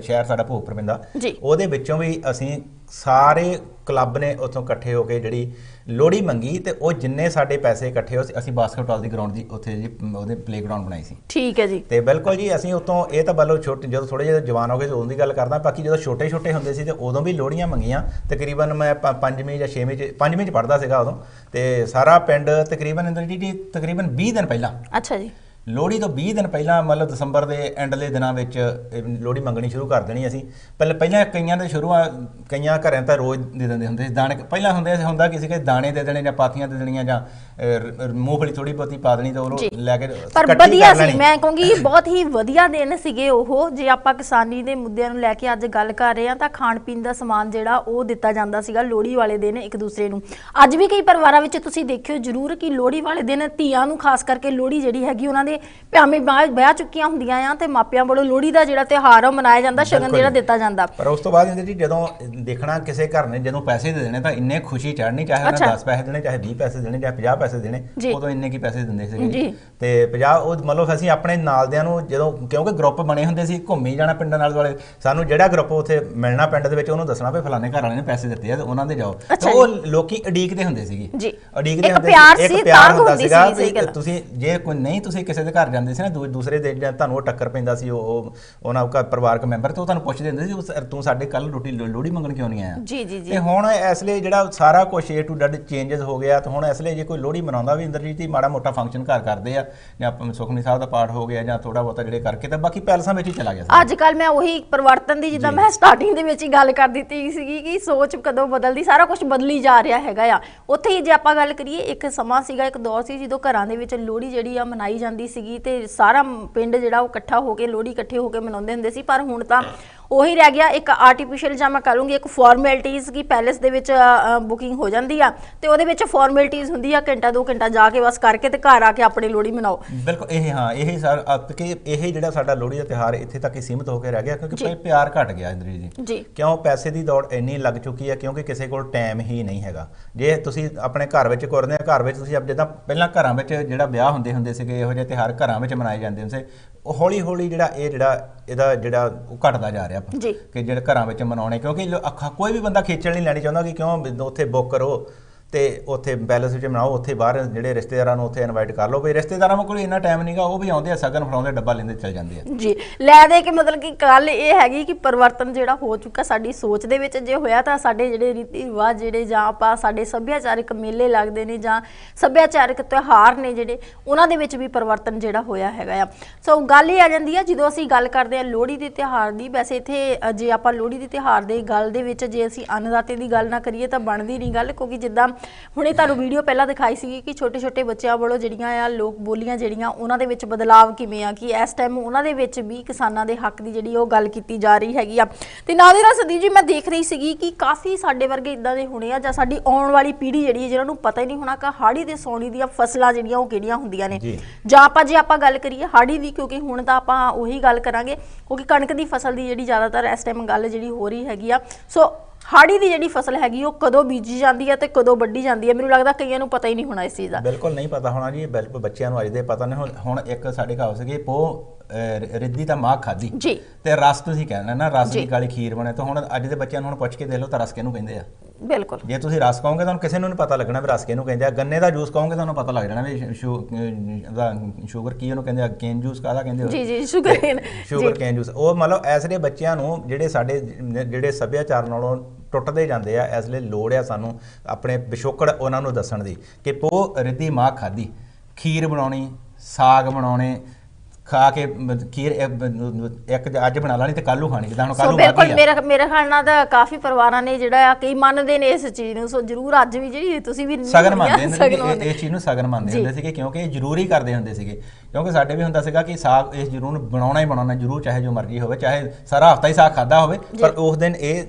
ਸ਼ਹਿਰ ਸਾਡਾ ਭੋਗਪੁਰ ਪੈਂਦਾ। ਉਹਦੇ ਵਿੱਚੋਂ ਵੀ ਅਸੀਂ ਸਾਰੇ ਕਲੱਬ ਨੇ ਉੱਥੋਂ ਇਕੱਠੇ ਹੋ ਕੇ ਜਿਹੜੀ ਲੋਹੜੀ ਮੰਗੀ ਤੇ ਉਹ ਜਿੰਨੇ ਸਾਡੇ ਪੈਸੇ ਇਕੱਠੇ ਹੋਏ ਅਸੀਂ ਬਾਸਕਟਬਾਲ ਦੀ ਗਰਾਊਂਡ ਦੀ ਉੱਥੇ ਜੀ ਉਹਦੇ ਪਲੇਗਰਾਉਂਡ ਬਣਾਈ ਸੀ ਠੀਕ ਹੈ ਜੀ ਤੇ ਬਿਲਕੁਲ ਜੀ ਅਸੀਂ ਉਤੋਂ ਇਹ ਤਾਂ ਬੱਲੋ ਛੋਟੇ ਜਦੋਂ ਥੋੜੇ ਜਿਹੇ ਜਵਾਨ ਹੋ ਗਏ ਉਦੋਂ ਦੀ ਗੱਲ ਕਰਦਾ ਬਾਕੀ ਜਦੋਂ ਛੋਟੇ ਛੋਟੇ ਹੁੰਦੇ ਸੀ ਤੇ ਉਦੋਂ ਵੀ ਲੋਹੜੀਆਂ ਮੰਗੀਆਂ ਤਕਰੀਬਨ ਮੈਂ ਪੰਜਵੀਂ ਜਾਂ ਛੇਵੀਂ ਚ ਪੰਜਵੀਂ ਚ ਪੜਦਾ ਸੀਗਾ ਉਦੋਂ, ਤੇ ਸਾਰਾ ਪਿੰਡ ਤਕਰੀਬਨ ਇੰਦਰਜੀਤ ਜੀ ਤਕਰੀਬਨ 20 ਦਿਨ ਪਹਿਲਾਂ ਅੱਛਾ ਜੀ। ਲੋਹੜੀ ਤੋਂ 20 ਦਿਨ ਪਹਿਲਾਂ ਮਤਲਬ ਦਸੰਬਰ ਦੇ ਐਂਡਲੇ ਦਿਨਾਂ ਵਿੱਚ ਲੋਹੜੀ ਮੰਗਣੀ ਸ਼ੁਰੂ ਕਰ ਦੇਣੀ ਅਸੀਂ। ਪਹਿਲਾਂ ਪਹਿਲਾਂ ਕਈਆਂ ਦੇ ਸ਼ੁਰੂ ਕਈਆਂ ਘਰਾਂ ਤਾਂ ਰੋਜ਼ ਦੇ ਦਿੰਦੇ ਹੁੰਦੇ ਸੀ। ਦਾਣੇ ਪਹਿਲਾਂ ਹੁੰਦੇ ਸੀ ਹੁੰਦਾ ਕਿਸੇ ਕੇ ਦਾਣੇ ਦੇ ਦੇਣੇ ਜਾਂ ਪਾਥੀਆਂ ਦੇ ਦੇਣੀਆਂ ਜਾਂ ਮੂੰਗਫਲੀ ਥੋੜੀ ਬਹੁਤੀ ਪਾ ਦੇਣੀ ਤਾਂ ਉਹ। ਲੈ ਕੇ ਪਰ ਵਧੀਆ ਸੀ। ਮੈਂ ਕਹੂੰਗੀ ਬਹੁਤ ਹੀ ਵਧੀਆ ਦਿਨ ਸੀਗੇ ਉਹ। ਜੇ ਆਪਾਂ ਕਿਸਾਨੀ ਦੇ ਮੁੱਦਿਆਂ ਨੂੰ ਲੈ ਕੇ ਅੱਜ ਗੱਲ ਕਰ ਰਹੇ ਹਾਂ ਤਾਂ ਖਾਣ ਪੀਣ ਦਾ ਸਮਾਨ ਜਿਹੜਾ ਉਹ ਦਿੱਤਾ ਜਾਂਦਾ ਸੀਗਾ ਲੋਹੜੀ ਵਾਲੇ ਦਿਨ ਇੱਕ ਦੂਸਰੇ ਨੂੰ। ਅੱਜ ਵੀ ਕਈ ਪਰਿਵਾਰਾਂ ਵਿੱਚ ਤੁਸੀਂ ਦੇਖਿਓ ਜ਼ਰੂਰ ਕਿ ਲੋਹੜੀ ਵਾਲੇ ਦਿਨ ਧੀਆਂ ਨੂੰ ਖਾਸ ਕਰਕੇ ਲੋਹੜੀ ਜਿਹੜੀ ਹੈਗੀ ਉਹਨਾਂ ਦੇ ਪਿਆਮੇ ਬਾਹ- ਵਿਆਹ ਚੁੱਕੀਆਂ ਹੁੰਦੀਆਂ ਆ ਤੇ ਮਾਪਿਆਂ ਵੱਲੋਂ ਲੋਹੜੀ ਦਾ ਜਿਹੜਾ ਤਿਉਹਾਰ ਆ ਉਹ ਮਨਾਇਆ ਜਾਂਦਾ ਸ਼ਗਨ ਜਿਹੜਾ। ਦਿੱਤਾ ਜਾਂਦਾ ਪਰ ਉਸ ਤੋਂ ਬਾਅਦ ਇੰਦਰ ਜੀ ਜਦੋਂ ਦੇਖਣਾ ਕਿਸੇ ਘਰ ਨੇ ਜਦੋਂ ਪੈਸੇ ਦੇ ਦੇਣੇ ਤਾਂ ਇੰਨੇ ਖੁਸ਼ੀ ਚੜ੍ਹਨੀ ਚਾਹੇ ਉਹਨਾਂ ਅੱਛਾ। 10 ਪੈਸੇ ਦੇਣੇ ਚਾਹੇ 20 ਪੈਸੇ ਦੇਣੇ ਚਾਹੇ 50 ਪੈਸੇ ਦੇਣੇ। ਉਦੋਂ ਇੰਨੇ ਕੀ ਪੈਸੇ ਦਿੰਦੇ ਸੀਗੇ। ਤੇ 50 ਉਹ ਮਤਲਬ ਅਸੀਂ ਆਪਣੇ ਨਾਲਦਿਆਂ ਨੂੰ ਜਦੋਂ ਕਿਉਂਕਿ ਗਰੁੱਪ ਬਣੇ ਹੁੰਦੇ ਸੀ ਘੁੰਮੀ ਜਾਣਾ ਪਿੰਡਾਂ ਨਾਲ ਵਾਲੇ ਸਾਨੂੰ ਜਿਹੜਾ ਗਰੁੱਪ ਉੱਥੇ ਮਿਲਣਾ ਪਿੰਡ ਦੇ ਵਿੱਚ ਉਹਨੂੰ ਦੱਸਣਾ ਵੀ ਫਲਾਣੇ ਘਰ ਵਾਲੇ ਨੇ ਪੈਸੇ ਦਿੱਤੇ ਆ ਤੇ ਉਹਨਾਂ ਦੇ ਜਾਓ ਤੇ ਉਹ ਲੋਕੀ ਉਡੀਕਦੇ ਹੁੰਦੇ ਸੀਗੇ ਇੱਕ ਹੁੰਦੇ ਪਿਆਰ ਇੱਕ ਸੀ, ਪਿਆਰ ਹੁੰਦਾ ਹੁੰਦੀ ਸੀਗਾ। ਤੁਸੀਂ ਜੇ ਕੋਈ ਨਹੀਂ ਤੁਸੀਂ ਕਿਸੇ ਦੇ ਘਰ ਜਾਂਦੇ ਸੀ ਨਾ ਦੂ- ਦੂਸਰੇ ਦੇ ਜਾਂ ਤੁਹਾਨੂੰ ਉਹ ਟੱਕਰ ਪੈਂਦਾ ਸੀ ਉਹ ਉਹ- ਉਹਨਾਂ ਦਾ ਪਰਿਵਾਰਕ ਮੈਂਬਰ ਤੇ ਉਹ ਤੁਹਾਨੂੰ ਪੁੱਛਦੇ ਹੁੰਦੇ ਸੀ ਉਹ ਤੂੰ ਸਾਡੇ ਕੱਲ ਰੋਟੀ ਲੋ- ਲੋਹੜੀ ਮੰਗਣ ਕਿਉਂ ਨਹੀਂ ਆਇਆ? ਜੀ ਜੀ ਜੀ। ਤੇ ਹੁਣ ਇਸ ਲਈ ਜਿਹੜਾ ਸਾਰਾ ਕੁਝ ਏ ਟੂ ਡੈਡ ਚੇਂਜਸ ਹੋ ਗਿਆ ਤੇ ਹੁਣ ਇਸ ਲਈ ਜੇ ਕੋਈ ਲੋਹੜੀ ਮਨਾਉਂਦਾ ਵੀ ਇੰਦਰਜੀਤ ਹੀ ਮਾੜਾ ਮੋਟਾ ਫੰਕਸ਼ਨ ਘਰ ਕਰਦੇ ਆ ਜਾਂ ਆਪਾਂ ਸੁਖਮਨੀ ਸਾਹਿਬ ਦਾ ਪਾਠ ਹੋ ਗਿਆ ਜਾਂ ਥੋੜਾ ਬਹੁਤਾ ਜਿਹੜੇ ਕਰਕੇ ਤਾਂ ਬਾਕੀ ਪੈਲਸਾਂ ਵਿੱਚ ਹੀ ਚਲਾ ਗਿਆ ਸੀ ਅੱਜ ਕੱਲ ਮੈਂ ਉਹੀ ਪਰਿਵਰਤਨ ਦੀ ਜਿੱਦਾਂ ਜੀ। ਮੈਂ ਸਟਾਰਟਿੰਗ ਦੇ ਵਿੱਚ ਹੀ ਗੱਲ ਕਰ ਦਿੱਤੀ ਸੀਗੀ ਕਿ ਸੋਚ ਕਦੋਂ ਬਦਲਦੀ ਸਾਰਾ ਕੁਝ ਬਦਲੀ ਜਾ ਰਿਹਾ ਹੈਗਾ ਆ। ਉੱਥੇ ਹੀ ਜੇ ਆਪਾਂ ਗੱਲ ਕਰੀਏ ਇੱਕ ਸਮਾਂ ਸੀਗਾ ਇੱਕ ਦੌਰ ਸੀ ਜਦੋਂ ਘਰਾਂ ਦੇ ਵਿੱਚ ਲੋਹੜੀ ਜਿਹੜੀ ਆ ਮਨਾਈ ਜਾਂਦੀ ਸੀਗੀ ਤੇ ਸਾਰਾ ਪਿੰਡ ਜਿਹੜਾ ਉਹ ਇਕੱਠਾ ਹੋ ਕੇ ਲੋਹੜੀ ਇਕੱਠੇ ਹੋ ਕੇ ਮਨਾਉਂਦੇ ਹੁੰਦੇ ਸੀ ਪਰ ਹੁਣ ਤਾਂ ਉਹੀ ਰਹਿ ਗਿਆ ਇੱਕ ਆਰਟੀਫੀਸ਼ੀਅਲ ਜਾਂ ਮੈਂ ਕਹੂੰਗੀ ਇੱਕ ਫਾਰਮੈਲਿਟੀਜ਼ ਕੀ ਪੈਲੇਸ ਦੇ ਵਿੱਚ ਬੁਕਿੰਗ ਹੋ ਜਾਂਦੀ ਆ ਤੇ ਉਹਦੇ ਵਿੱਚ ਫਾਰਮੈਲਿਟੀਜ਼ ਹੁੰਦੀ ਆ ਘੰਟਾ ਦੋ ਘੰਟਾ ਜਾ ਕੇ ਬਸ ਕਰਕੇ ਤੇ ਘਰ ਆ ਕੇ ਆਪਣੀ ਲੋਹੜੀ ਮਨਾਓ। ਬਿਲਕੁਲ ਇਹ ਹਾਂ ਇਹ ਸਰ ਕਿ ਇਹ ਜਿਹੜਾ ਸਾਡਾ ਲੋਹੜੀ ਦਾ ਤਿਉਹਾਰ ਇੱਥੇ ਤੱਕ ਹੀ ਸੀਮਿਤ ਹੋ ਕੇ ਰਹਿ ਗਿਆ ਕਿਉਂਕਿ ਪਿਆਰ ਘਟ ਗਿਆ ਇੰਦਰਜੀਤ ਜੀ। ਕਿਉਂ? ਪੈਸੇ ਦੀ ਦੌੜ ਇੰਨੀ ਲੱਗ ਚੁੱਕੀ ਹੈ ਕਿਉਂਕਿ ਕਿਸੇ ਕੋਲ ਟਾਈਮ ਹੀ ਨਹੀਂ ਹੈਗਾ। ਜੇ ਤੁਸੀਂ ਆਪਣੇ ਘਰ ਵਿੱਚ ਕਰਦੇ ਆ ਘਰ ਵਿੱਚ ਤੁਸੀਂ ਅਬ ਜਿੱਦਾਂ ਪਹਿਲਾਂ ਘਰਾਂ ਵਿੱਚ ਜਿਹੜਾ ਵਿਆਹ ਹੁੰਦੇ ਹੁੰਦੇ ਸੀਗੇ ਇਹੋ ਜਿਹੇ ਤਿਉਹਾਰ ਘਰਾਂ ਵਿੱਚ ਮਨਾਏ ਜਾਂਦੇ ਹੁੰਦੇ ਸੀ ਉਹ ਹੌਲੀ ਹੌਲੀ ਜਿਹੜਾ ਇਹ ਜਿਹੜਾ ਇਹਦਾ ਜਿਹੜਾ ਉਹ ਘਟਦਾ ਜਾ ਰਿਹਾ। ਕਿ ਜਿਹੜੇ ਘਰਾਂ ਵਿੱਚ ਮਨਾਉਣੇ ਕਿਉਂਕਿ ਅੱਖਾਂ ਕੋਈ ਵੀ ਬੰਦਾ ਖੇਚਲ ਨਹੀਂ ਲੈਣੀ ਚਾਹੁੰਦਾ ਕਿ ਕਿਉਂ ਉੱਥੇ ਬੁੱਕ ਕਰੋ ਤੇ ਉੱਥੇ ਪੈਲਸ ਵਿੱਚ ਮਨਾਓ ਉੱਥੇ ਬਾਹਰ ਜਿਹੜੇ ਰਿਸ਼ਤੇਦਾਰਾਂ ਨੂੰ ਉੱਥੇ ਇਨਵਾਈਟ ਕਰ ਲਓ। ਵੀ ਰਿਸ਼ਤੇਦਾਰਾਂ ਕੋਲ ਇੰਨਾ ਟਾਈਮ ਨਹੀਂਗਾ ਉਹ ਵੀ ਆਉਂਦੇ ਆ, ਸਗਨ ਫੜਾਉਂਦੇ, ਡੱਬਾ ਲੈਂਦੇ, ਚਲ ਜਾਂਦੇ ਆ। ਜੀ, ਲੈ ਦੇ ਕੇ ਮਤਲਬ ਕਿ ਗੱਲ ਇਹ ਹੈਗੀ ਕਿ ਪਰਿਵਰਤਨ ਜਿਹੜਾ ਹੋ ਚੁੱਕਾ ਸਾਡੀ ਸੋਚ ਦੇ ਵਿੱਚ, ਜੇ ਹੋਇਆ ਤਾਂ ਸਾਡੇ ਜਿਹੜੇ ਰੀਤੀ ਰਿਵਾਜ ਜਿਹੜੇ ਜਾਂ ਆਪਾਂ ਸਾਡੇ ਸੱਭਿਆਚਾਰਕ ਮੇਲੇ ਲੱਗਦੇ ਨੇ ਜਾਂ ਸੱਭਿਆਚਾਰਕ ਤਿਉਹਾਰ ਨੇ ਜਿਹੜੇ, ਉਹਨਾਂ ਦੇ ਵਿੱਚ ਵੀ ਪਰਿਵਰਤਨ ਜਿਹੜਾ ਹੋਇਆ ਹੈਗਾ ਆ। ਸੋ ਗੱਲ ਇਹ ਆ ਜਾਂਦੀ ਆ, ਜਦੋਂ ਅਸੀਂ ਗੱਲ ਕਰਦੇ ਆ ਲੋਹੜੀ ਦੇ ਤਿਉਹਾਰ ਦੀ, ਵੈਸੇ ਇੱਥੇ ਜੇ ਆਪਾਂ ਲੋਹੜੀ ਦੇ ਤਿਉਹਾਰ ਦੇ ਗੱਲ ਦੇ ਵਿੱਚ, ਜੇ ਅਸੀਂ ਅੰਨਦਾਤੇ ਦੀ ਗੱਲ ਨਾ ਕਰੀਏ ਤਾਂ ਬਣਦੀ ਨਹੀਂ ਗੱਲ, ਕਿਉਂਕਿ ਜਿੱਦਾਂ ਹੁਣੇ ਤੁਹਾਨੂੰ ਵੀਡੀਓ ਪਹਿਲਾਂ ਦਿਖਾਈ ਸੀ ਕਿ ਛੋਟੇ ਛੋਟੇ ਬੱਚਿਆਂ ਵੱਲੋਂ ਜਿਹੜੀਆਂ ਆ ਲੋਕ ਬੋਲੀਆਂ ਜਿਹੜੀਆਂ ਉਹਨਾਂ ਦੇ ਵਿੱਚ ਬਦਲਾਵ ਕਿਵੇਂ ਆ ਕਿ ਇਸ ਟਾਈਮ ਉਹਨਾਂ ਦੇ ਵਿੱਚ ਵੀ ਕਿਸਾਨਾਂ ਦੇ ਹੱਕ ਦੀ ਜਿਹੜੀ ਉਹ ਗੱਲ ਕੀਤੀ ਜਾ ਰਹੀ ਹੈਗੀ ਆ। ਤੇ ਨਾਲ ਦੀ ਨਾਲ ਸਦੀ ਜੀ ਮੈਂ ਦੇਖ ਰਹੀ ਸੀਗੀ ਕਿ ਕਾਫੀ ਸਾਡੇ ਵਰਗੇ ਇਦਾਂ ਦੇ ਹੋਣੇ ਆ ਜਾਂ ਸਾਡੀ ਆਉਣ ਵਾਲੀ ਪੀੜ੍ਹੀ ਜਿਹੜੀ ਹੈ ਜਿਹਨਾਂ ਨੂੰ ਪਤਾ ਹੀ ਨਹੀਂ ਹੋਣਾ ਕਿ ਹਾੜੀ ਤੇ ਸੌਣੀ ਦੀਆਂ ਫਸਲਾਂ ਜਿਹੜੀਆਂ ਉਹ ਕਿਹੜੀਆਂ ਹੁੰਦੀਆਂ ਨੇ। ਜਾਂ। ਆਪਾਂ ਜੇ ਆਪਾਂ ਗੱਲ ਕਰੀਏ ਹਾੜੀ ਦੀ ਕਿਉਂਕਿ ਹੁਣ ਤਾਂ ਆਪਾਂ ਉਹੀ ਗੱਲ ਕਰਾਂਗੇ ਕਿਉਂਕਿ ਕਣਕ ਦੀ ਫਸਲ ਦੀ ਜਿਹੜੀ ਜ਼ਿਆਦਾਤਰ ਇਸ ਟਾਈਮ ਗੱਲ ਜਿਹੜੀ ਹੋ ਰਹੀ ਹੈਗੀ ਆ। ਸੋ ਹਾੜੀ ਦੀ ਜਿਹੜੀ ਫਸਲ ਹੈਗੀ ਉਹ ਕਦੋਂ ਬੀਜੀ ਜਾਂਦੀ ਹੈ ਤੇ ਕਦੋਂ ਵੱਢੀ ਜਾਂਦੀ ਹੈ? ਮੈਨੂੰ ਲੱਗਦਾ ਕਈਆਂ ਨੂੰ ਪਤਾ ਹੀ ਨਹੀਂ ਹੋਣਾ ਇਸ ਚੀਜ਼ ਦਾ। ਬਿਲਕੁਲ ਨਹੀਂ ਪਤਾ ਹੋਣਾ ਜੀ ਬਿਲਕੁਲ ਬੱਚਿਆਂ ਨੂੰ ਅੱਜ ਦੇ ਪਤਾ ਨਹੀਂ ਹੁਣ। ਇੱਕ ਸਾਡੇ ਘਰ ਸੀਗੇ ਪੋ ਰਿੱਧੀ ਤਾਂ ਮਾਂ ਖਾਦੀ ਜੀ। ਤੇ ਰਸ ਤੁਸੀਂ ਕਹਿਣਾ ਨਾ ਰਸ। ਦੀ ਕਾਲੀ ਖੀਰ ਬਣੇ ਤਾਂ ਹੁਣ ਅੱਜ ਦੇ ਬੱਚਿਆਂ ਨੂੰ ਹੁਣ ਪੁੱਛ ਕੇ ਦੇ ਲਓ ਤਾਂ ਰਸ ਕਿਹਨੂੰ ਕਹਿੰਦੇ ਆ। ਬਿਲਕੁਲ। ਜੇ ਤੁਸੀਂ ਰਸ ਕਹੋਗੇ ਤੁਹਾਨੂੰ ਕਿਸੇ ਨੂੰ ਨਹੀਂ ਪਤਾ ਲੱਗਣਾ ਵੀ ਰਸ ਕਿਹਨੂੰ ਕਹਿੰਦੇ ਆ। ਗੰਨੇ ਦਾ ਜੂਸ ਕਹੋਗੇ ਤੁਹਾਨੂੰ ਪਤਾ ਲੱਗ ਜਾਣਾ ਵੀ ਸ਼ੂਗਰ ਕੀ ਉਹਨੂੰ ਕਹਿੰਦੇ ਆ ਕੇਨ ਜੂਸ ਕਾਹਦਾ ਕਹਿੰਦੇ ਹੋ ਜੀ ਜੀ ਸ਼ੁਕਰ ਹੈ ਸ਼ੂਗਰ ਕੇਨ ਜੂਸ। ਉਹ ਮਤਲਬ ਐਸਲੇ ਬੱਚਿਆਂ ਨੂੰ ਜਿਹੜੇ ਸਾਡੇ ਜਿਹੜੇ ਸੱਭਿਆਚਾਰ ਨਾਲੋਂ ਟੁੱਟਦੇ ਜਾਂਦੇ ਆ ਇਸ ਲਈ ਲੋੜ ਆ ਸਾਨੂੰ ਆਪਣੇ ਪਿਛੋਕੜ ਉਹਨਾਂ ਨੂੰ ਦੱਸਣ ਦੀ ਕਿ ਪੋ ਰਿੱਧੀ ਮਾਂ ਖਾਦੀ ਖੀਰ ਬਣਾਉਣੀ ਸਾਗ ਬਣਾਉਣੇ ਖਾ ਕੇ ਖੀਰ ਇੱਕ ਅੱਜ ਬਣਾ ਲੈਣੀ ਤੇ ਕੱਲ੍ਹ ਨੂੰ ਖਾਣੀ ਜਿੱਦਾਂ ਹੁਣ ਕੱਲ੍ਹ ਸੋ ਨੂੰ ਬਿਲਕੁਲ ਮੇਰੇ ਮੇਰੇ ਖਿਆਲ ਨਾਲ ਤਾਂ ਕਾਫੀ ਪਰਿਵਾਰਾਂ ਨੇ ਜਿਹੜਾ ਆ ਕਈ ਮੰਨਦੇ ਨੇ ਇਸ ਚੀਜ਼ ਨੂੰ ਸੋ ਜਰੂਰ ਅੱਜ ਵੀ ਜਿਹੜੀ ਤੁਸੀਂ ਵੀ ਸਗਨ ਮੰਨਦੇ। ਕਿ ਇਸ ਚੀਜ਼ ਨੂੰ ਸਗਨ ਮੰਨਦੇ। ਹੁੰਦੇ ਸੀਗੇ ਕਿਉਂਕਿ ਇਹ ਜ਼ਰੂਰੀ ਕਰਦੇ ਹੁੰਦੇ ਸੀਗੇ ਕਿਉਂਕਿ ਸਾਡੇ ਵੀ ਹੁੰਦਾ ਸੀਗਾ ਕਿ ਸਾਗ ਇਸ ਜ਼ਰੂਰ ਬਣਾਉਣਾ ਹੀ ਬਣਾਉਣਾ ਜ਼ਰੂਰ ਚਾਹੇ ਜੋ ਮਰਜ਼ੀ ਹੋਵੇ ਚਾਹੇ ਸਾਰਾ ਹਫਤਾ ਹੀ ਸਾਗ ਖਾਦਾ ਹੋਵੇ ਪਰ ਉਸ ਦਿਨ ਇਹ